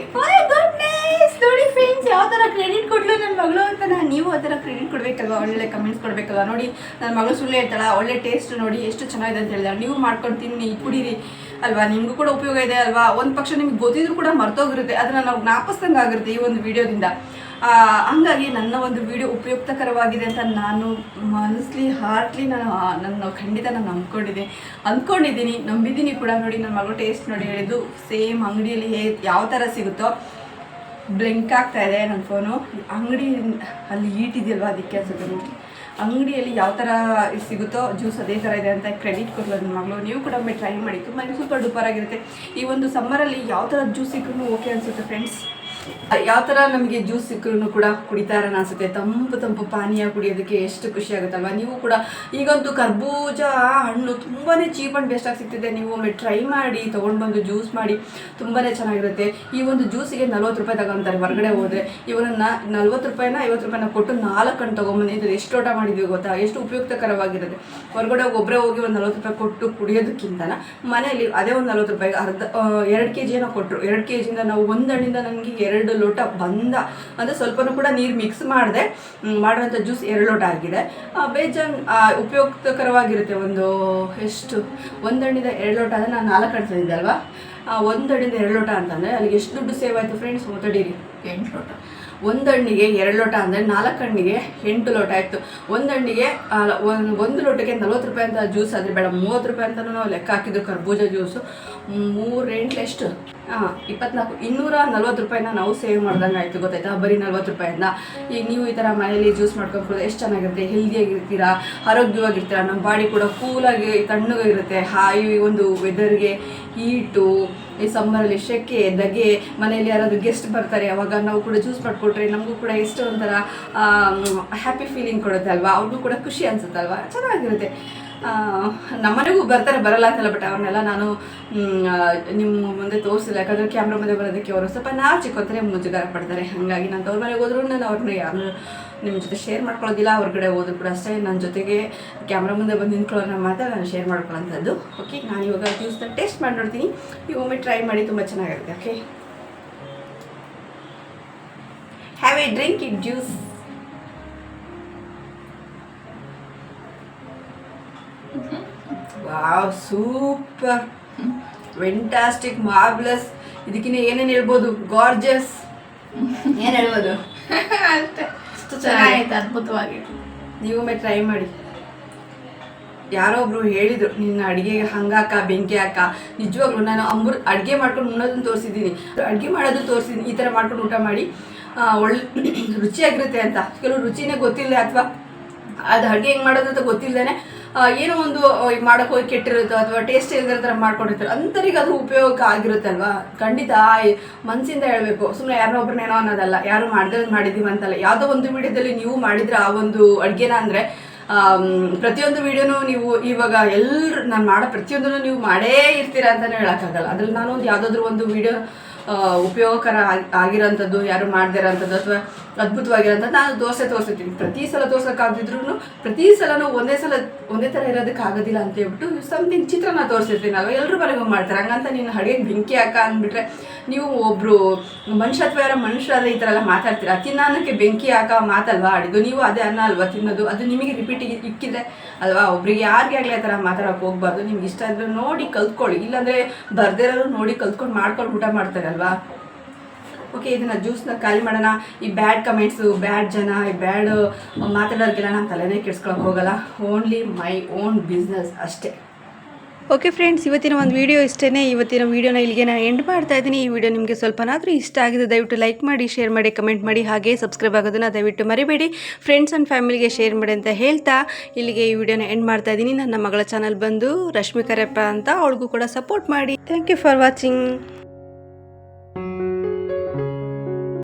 ಗುಡ್ನೆಸ್ ನೋಡಿ ಫ್ರೆಂಡ್ಸ್ ಯಾವ ಥರ ಕ್ರೆಡಿಟ್ ಕೊಡ್ಲು ನನ್ನ ಮಗಳು ಅಂತ ನಾನು ನೀವು ಆ ಥರ ಕ್ರೆಡಿಟ್ ಕೊಡಬೇಕಲ್ವ? ಒಳ್ಳೆ ಕಮೆಂಟ್ಸ್ ಕೊಡಬೇಕಲ್ವ? ನೋಡಿ ನನ್ನ ಮಗಳು ಸುಳ್ಳು ಹೇಳ್ತಾಳ ಒಳ್ಳೆ ಟೇಸ್ಟ್ ನೋಡಿ ಎಷ್ಟು ಚೆನ್ನಾಗಿದೆ ಅಂತ ಹೇಳಿದಾಳೆ. ನೀವು ಮಾಡ್ಕೊಂಡು ತಿನ್ನಿ ಕುಡೀರಿ ಅಲ್ವಾ? ನಿಮಗೂ ಕೂಡ ಉಪಯೋಗ ಇದೆ ಅಲ್ವಾ? ಒಂದು ಪಕ್ಷ ನಿಮ್ಗೆ ಗೊತ್ತಿದ್ರು ಕೂಡ ಮರ್ತೋಗಿರುತ್ತೆ. ಅದನ್ನ ನಾವು ಜ್ಞಾಪಿಸ್ದಂಗೆ ಆಗಿರುತ್ತೆ ಈ ಒಂದು ವಿಡಿಯೋದಿಂದ ಆ, ಹಂಗಾಗಿ ನನ್ನ ಒಂದು ವಿಡಿಯೋ ಉಪಯುಕ್ತಕರವಾಗಿದೆ ಅಂತ ನಾನು ಮನಸ್ಲಿ ಹಾರ್ಟ್ಲಿ ನಾನು ನನ್ನ ಖಂಡಿತ ನಾನು ಅಂದ್ಕೊಂಡಿದ್ದೆ. ಅಂದ್ಕೊಂಡಿದ್ದೀನಿ, ನಂಬಿದ್ದೀನಿ ಕೂಡ ನೋಡಿ, ನನ್ನ ಮಗಳು ಟೇಸ್ಟ್ ನೋಡಿ ಹೇಳಿದ್ದು ಸೇಮ್ ಅಂಗಡಿಯಲ್ಲಿ ಹೇ, ಯಾವ ಥರ ಸಿಗುತ್ತೋ ಬ್ಲಿಂಕ್ ಆಗ್ತಾ ಇದೆ ನನ್ನ ಫೋನು ಅಂಗಡಿ ಅಲ್ಲಿ ಈಟ್ ಇದೆಯಲ್ವಾ ಅದಕ್ಕೆ ಅನ್ಸುತ್ತೆ ನೋಡಿ. ಅಂಗಡಿಯಲ್ಲಿ ಯಾವ ಥರ ಸಿಗುತ್ತೋ ಜ್ಯೂಸ್ ಅದೇ ಥರ ಇದೆ ಅಂತ ಕ್ರೆಡಿಟ್ ಕೊಡಲು ನನ್ನ ಮಗಳು. ನೀವು ಕೂಡ ಒಮ್ಮೆ ಟ್ರೈ ಮಾಡಿ, ತುಂಬಾ ಸೂಪರ್ ಡೂಪರ್ ಆಗಿರುತ್ತೆ. ಈ ಒಂದು ಸಮ್ಮರಲ್ಲಿ ಯಾವ ಥರ ಜ್ಯೂಸ್ ಸಿಕ್ಕೂ ಓಕೆ ಅನಿಸುತ್ತೆ ಫ್ರೆಂಡ್ಸ್ ಯಾವ ಥರ ನಮಗೆ ಜ್ಯೂಸ್ ಸಿಕ್ಕರೂ ಕೂಡ ಕುಡಿತಾ ಇರೋಣ ಅನಿಸುತ್ತೆ. ತಂಪು ತಂಪು ಪಾನೀಯ ಕುಡಿಯೋದಕ್ಕೆ ಎಷ್ಟು ಖುಷಿ ಆಗುತ್ತಲ್ವಾ? ನೀವು ಕೂಡ ಈಗಂತೂ ಕರ್ಬೂಜ, ಹಣ್ಣು ತುಂಬಾ ಚೀಪ್ ಬೆಸ್ಟ್ ಆಗಿ ಸಿಗ್ತಿದೆ. ನೀವು ಒಮ್ಮೆ ಟ್ರೈ ಮಾಡಿ ತೊಗೊಂಡು ಬಂದು ಜ್ಯೂಸ್ ಮಾಡಿ ತುಂಬಾ ಚೆನ್ನಾಗಿರುತ್ತೆ. ಈ ಒಂದು ಜ್ಯೂಸಿಗೆ ನಲ್ವತ್ತು ರೂಪಾಯಿ ತಗೊಂತಾರೆ ಹೊರಗಡೆ ಹೋದರೆ. ಇವನನ್ನ ನಲ್ವತ್ತು ರೂಪಾಯಿನ, ಐವತ್ತು ರೂಪಾಯಿನ ಕೊಟ್ಟು ನಾಲ್ಕು ಹಣ್ಣು ತೊಗೊಂಬಂದಿದ್ದು ಎಷ್ಟು ಓಟ ಮಾಡಿದ್ವಿ ಗೊತ್ತಾ? ಎಷ್ಟು ಉಪಯುಕ್ತಕರವಾಗಿರುತ್ತೆ ಹೊರಗಡೆ ಒಬ್ಬರೇ ಹೋಗಿ ಒಂದು ನಲ್ವತ್ತು ರೂಪಾಯಿ ಕೊಟ್ಟು ಕುಡಿಯೋದಕ್ಕಿಂತ ಮನೆಯಲ್ಲಿ ಅದೇ ಒಂದು ನಲ್ವತ್ತು ರೂಪಾಯಿಗೆ ಅರ್ಧ ಎರಡು ಕೆ ಏನೋ ಕೊಟ್ಟರು ಎರಡು ಕೆ ಜಿಯಿಂದ ನಾವು ಒಂದು ಹಣ್ಣಿಂದ ನನಗೆ ಲೋಟ ಬಂದ, ಅಂದರೆ ಸ್ವಲ್ಪನೂ ಕೂಡ ನೀರು ಮಿಕ್ಸ್ ಮಾಡಿದೆ ಮಾಡುವಂಥ ಜ್ಯೂಸ್ ಎರಡು ಲೋಟ ಆಗಿದೆ ಬೇಜಾನ್ ಉಪಯುಕ್ತಕರವಾಗಿರುತ್ತೆ ಒಂದು, ಎಷ್ಟು, ಒಂದು ಹಣ್ಣಿಂದ ಎರಡು ಲೋಟ ಅಂದರೆ ನಾನು ನಾಲ್ಕು ಹಣ್ಣು ತಂದಿದ್ದೆ ಅಲ್ವಾ? ಒಂದು ಎರಡು ಲೋಟ ಅಂತಂದರೆ ಅಲ್ಲಿಗೆ ಎಷ್ಟು ದುಡ್ಡು ಸೇವ್ ಆಯಿತು ಫ್ರೆಂಡ್ಸ್ ಮಾತಾಡಿರಿ ಎಂಟು ಲೋಟ. ಒಂದು ಹಣ್ಣಿಗೆ ಎರಡು ಲೋಟ ಅಂದರೆ ನಾಲ್ಕು ಹಣ್ಣಿಗೆ ಎಂಟು ಲೋಟ ಆಯಿತು. ಒಂದು ಹಣ್ಣಿಗೆ ಒಂದು ಒಂದು ಲೋಟಕ್ಕೆ ನಲ್ವತ್ತು ರೂಪಾಯಿ ಅಂತ ಜ್ಯೂಸ್ ಆದರೆ ಬೇಡ, ಮೂವತ್ತು ರೂಪಾಯಿ ಅಂತಲೂ ನಾವು ಲೆಕ್ಕ ಹಾಕಿದ್ದು ಕರ್ಬೂಜ ಜ್ಯೂಸು ಮೂರು ಎಂಟ್ಲು ಎಷ್ಟು ಹಾಂ, ಇಪ್ಪತ್ನಾಲ್ಕು. ಇನ್ನೂರ ನಲ್ವತ್ತು ರೂಪಾಯಿನ ನಾವು ಸೇವ್ ಮಾಡ್ದಂಗೆ ಆಯಿತು ಗೊತ್ತಾಯ್ತಾ? ಬರೀ ನಲ್ವತ್ತು ರೂಪಾಯಿಂದ. ಈಗ ನೀವು ಈ ಥರ ಮನೇಲಿ ಜ್ಯೂಸ್ ಮಾಡ್ಕೊಂಡು ಎಷ್ಟು ಚೆನ್ನಾಗಿರುತ್ತೆ? ಹೆಲ್ದಿಯಾಗಿರ್ತೀರಾ ಆರೋಗ್ಯವಾಗಿರ್ತೀರ? ನಮ್ಮ ಬಾಡಿ ಕೂಡ ಕೂಲಾಗಿ ತಣ್ಣಗಾಗಿರುತ್ತೆ ಹಾ ಈ ಒಂದು ವೆದರ್ಗೆ ಹೀಟು ಈ ಸಮ್ಮರಲ್ಲಿ ಸೆಕೆ ದಗೆ, ಮನೆಯಲ್ಲಿ ಯಾರಾದರೂ ಗೆಸ್ಟ್ ಬರ್ತಾರೆ, ಅವಾಗ ನಾವು ಕೂಡ ಜ್ಯೂಸ್ ಮಾಡಿಕೊಟ್ರೆ ನಮಗೂ ಕೂಡ ಎಷ್ಟು ಒಂಥರ ಹ್ಯಾಪಿ ಫೀಲಿಂಗ್ ಕೊಡುತ್ತೆ ಅಲ್ವಾ? ಅವ್ರಿಗೂ ಕೂಡ ಖುಷಿ ಅನ್ಸುತ್ತಲ್ವಾ? ಚೆನ್ನಾಗಿರುತ್ತೆ. ನಮ್ಮನೆಗೂ ಬರ್ತಾರೆ, ಬರಲ್ಲ ಅಂತಲ್ಲ ಬಟ್ ಅವ್ರನ್ನೆಲ್ಲ ನಾನು ನಿಮ್ಮ ಮುಂದೆ ತೋರಿಸಿಲ್ಲ. ಯಾಕಂದರೆ ಕ್ಯಾಮ್ರಾ ಮುಂದೆ ಬರೋದಕ್ಕೆ ಅವರು ಸ್ವಲ್ಪ ನಾಚಿಕೋತಾರೆ ಮುಜುಗಾರ ಪಡ್ತಾರೆ. ಹಾಗಾಗಿ ನಾನು ತವ್ರ ಮನೆಗೆ ಹೋದ್ರು ನಾನು ಅವ್ರನ್ನ ಯಾರು ನಿಮ್ಮ ಜೊತೆ ಶೇರ್ ಮಾಡ್ಕೊಳ್ಳೋದಿಲ್ಲ. ಹೊರಗಡೆ ಹೋದ್ರು ಕೂಡ ಅಷ್ಟೇ. ನನ್ನ ಜೊತೆಗೆ ಕ್ಯಾಮ್ರಾ ಮುಂದೆ ಬಂದು ನಿಂತ್ಕೊಳ್ಳೋಣ ಮಾತ್ರ ನಾನು ಶೇರ್ ಮಾಡ್ಕೊಳ್ಳೋಂಥದ್ದು. ಓಕೆ ನಾನು ಇವಾಗ ಜ್ಯೂಸ್ನ ಟೇಸ್ಟ್ ಮಾಡಿ ನೋಡ್ತೀನಿ. ಈ ಒಮ್ಮೆ ಟ್ರೈ ಮಾಡಿ, ತುಂಬ ಚೆನ್ನಾಗಿರುತ್ತೆ. Okay have a drink it juice wow super. Fantastic marvellous ಇದಕ್ಕಿನ್ನ ಏನೇನು ಹೇಳ್ಬೋದು? ಗಾರ್ಜಸ್ ಏನು ಹೇಳ್ಬೋದು? ಅಷ್ಟೇ. ಅಷ್ಟು ಅದ್ಭುತವಾಗಿ ನೀವು ನೀವೊಮ್ಮೆ ಟ್ರೈ ಮಾಡಿ. ಯಾರೋ ಒಬ್ರು ಹೇಳಿದ್ರು ನಿನ್ನ ಅಡುಗೆಗೆ ಹಂಗಾಕ ಬೆಂಕಿ ಹಾಕ. ನಿಜವಾಗ್ಲೂ ನಾನು ಅಮೃತ ಅಡುಗೆ ಮಾಡ್ಕೊಂಡು ಉಣ್ಣೋದನ್ನ ತೋರಿಸಿದ್ದೀನಿ. ಅಡುಗೆ ಮಾಡೋದು ತೋರಿಸಿದ್ದೀನಿ ಈ ಥರ ಮಾಡ್ಕೊಂಡು ಊಟ ಮಾಡಿ. ಒಳ್ಳೆ ರುಚಿಯಾಗಿರುತ್ತೆ ಅಂತ. ಕೆಲವು ರುಚಿನೇ ಗೊತ್ತಿಲ್ಲ ಅಥವಾ ಅದು ಅಡುಗೆ ಹೆಂಗೆ ಮಾಡೋದು ಅಂತ ಗೊತ್ತಿಲ್ಲದೇನೆ ಏನೋ ಒಂದು ಮಾಡೋಕೆ ಹೋಗಿ ಕೆಟ್ಟಿರುತ್ತೋ ಅಥವಾ ಟೇಸ್ಟ್ ಇಲ್ಲದ ಥರ ಮಾಡ್ಕೊಂಡಿರ್ತಾರೆ. ಅಂಥವ್ರಿಗೆ ಅದು ಉಪಯೋಗ ಆಗಿರುತ್ತಲ್ವಾ? ಖಂಡಿತ ಮನಸ್ಸಿಂದ ಮನ್ಸಿಂದ ಹೇಳಬೇಕು. ಸುಮ್ಮನೆ ಯಾರೋ ಒಬ್ರನ್ನೇನೋ ಅನ್ನೋದಲ್ಲ, ಯಾರು ಮಾಡ್ದೆ ಮಾಡಿದ್ದೀವಿ ಅಂತಲ್ಲ. ಯಾವುದೋ ಒಂದು ವಿಡಿಯೋದಲ್ಲಿ ನೀವು ಮಾಡಿದ್ರೆ ಆ ಒಂದು ಅಡುಗೆನ ಅಂದರೆ ಪ್ರತಿಯೊಂದು ವಿಡಿಯೋನು ನೀವು ಇವಾಗ ಎಲ್ಲರೂ ನಾನು ಮಾಡೋ ಪ್ರತಿಯೊಂದನ್ನು ನೀವು ಮಾಡೇ ಇರ್ತೀರಾ ಅಂತಲೇ ಹೇಳೋಕ್ಕಾಗಲ್ಲ. ಅದ್ರಲ್ಲಿ ನಾನು ಒಂದು ಯಾವುದಾದ್ರೂ ಒಂದು ವಿಡಿಯೋ ಉಪಯೋಗಕರ ಆಗಿ- ಆಗಿರೋಂಥದ್ದು, ಯಾರು ಮಾಡದೇ ಇರೋಂಥದ್ದು ಅಥವಾ ಅದ್ಭುತವಾಗಿರೋಂಥದ್ದು ನಾನು ದೋಸೆ ತೋರಿಸಿರ್ತೀನಿ. ಪ್ರತಿ ಸಲ ತೋರ್ಸೋಕ್ಕಾಗದಿದ್ರು ಪ್ರತಿ ಸಲನೂ ಒಂದೇ ಸಲ, ಒಂದೇ ಥರ ಇರೋದಕ್ಕೆ ಆಗೋದಿಲ್ಲ ಅಂತ ಹೇಳ್ಬಿಟ್ಟು ಸಮಥಿಂಗ್ ಚಿತ್ರನ ತೋರಿಸಿರ್ತೀನಿ. ಅಲ್ವಾ? ಎಲ್ಲರೂ ಮನೆಗೂ ಮಾಡ್ತಾರೆ. ಹಂಗಂತ ನೀನು ಅಡುಗೆಗೆ ಬೆಂಕಿ ಹಾಕ ಅಂದ್ಬಿಟ್ರೆ ನೀವು ಒಬ್ಬರು ಮನುಷ್ಯತ್ವ ಯಾರೋ ಮನುಷ್ಯರ ಈ ಥರ ಎಲ್ಲ ಮಾತಾಡ್ತೀರಾ? ತಿನ್ನೋದಕ್ಕೆ ಬೆಂಕಿ ಹಾಕ ಮಾತಲ್ವಾ? ಅಡಿದು ನೀವು ಅದೇ ಅನ್ನ ಅಲ್ವಾ ತಿನ್ನೋದು? ಅದು ನಿಮಗೆ ರಿಪೀಟಿಗೆ ಇಕ್ಕಿದ್ರೆ ಅಲ್ವಾ? ಒಬ್ರಿಗೆ ಯಾರಿಗೆ ಆಗಲಿ ಆ ಥರ ಮಾತಾಡೋಕೆ ಹೋಗ್ಬಾರ್ದು. ನಿಮ್ಗೆ ಇಷ್ಟ ಇದ್ರೆ ನೋಡಿ ಕಲ್ತ್ಕೊಳ್ಳಿ. ಇಲ್ಲಾಂದರೆ ಬರ್ದಿರೋರು ನೋಡಿ ಕಲ್ತ್ಕೊಂಡು ಮಾಡ್ಕೊಂಡು ಊಟ ಮಾಡ್ತಾರೆ ಅಲ್ವಾ? ಓಕೆ, ಇದನ್ನು ಜ್ಯೂಸ್ನ ಖಾಲಿ ಮಾಡೋಣ. ಈ ಬ್ಯಾಡ್ ಕಮೆಂಟ್ಸು ಬ್ಯಾಡ್ ಜನ, ಈ ಬ್ಯಾಡ್ ಮಾತಾಡೋರಿಗೆಲ್ಲ ನಾನು ತಲೆನೇ ಕೆಡ್ಸ್ಕೊಳಕ್ಕೆ ಹೋಗಲ್ಲ. ಓನ್ಲಿ ಮೈ ಓನ್ ಬಿಸ್ನೆಸ್ ಅಷ್ಟೇ. ಓಕೆ ಫ್ರೆಂಡ್ಸ್ ಇವತ್ತಿನ ಒಂದು ವಿಡಿಯೋ ಇಷ್ಟೇ ಇವತ್ತಿನ ವಿಡಿಯೋನ ಇಲ್ಲಿಗೆ ನಾನು ಎಂಡ್ ಮಾಡ್ತಾ ಇದ್ದೀನಿ. ಈ ವಿಡಿಯೋ ನಿಮಗೆ ಸ್ವಲ್ಪನಾದರೂ ಇಷ್ಟ ಆಗಿದೆ, ದಯವಿಟ್ಟು ಲೈಕ್ ಮಾಡಿ ಶೇರ್ ಮಾಡಿ ಕಮೆಂಟ್ ಮಾಡಿ, ಹಾಗೆ ಸಬ್ಸ್ಕ್ರೈಬ್ ಆಗೋದನ್ನು ದಯವಿಟ್ಟು ಮರಿಬೇಡಿ. ಫ್ರೆಂಡ್ಸ್ ಆ್ಯಂಡ್ ಫ್ಯಾಮಿಲಿಗೆ ಶೇರ್ ಮಾಡಿ ಅಂತ ಹೇಳ್ತಾ ಇಲ್ಲಿಗೆ ಈ ವಿಡಿಯೋನ ಎಂಡ್ ಮಾಡ್ತಾ ಇದ್ದೀನಿ. ನನ್ನ ಮಗಳ ಚಾನಲ್ ಬಂದು ರಶ್ಮಿಕಾ ರೆಪ್ಪ ಅಂತ, ಅವಳಿಗೂ ಕೂಡ ಸಪೋರ್ಟ್ ಮಾಡಿ. Thank you for watching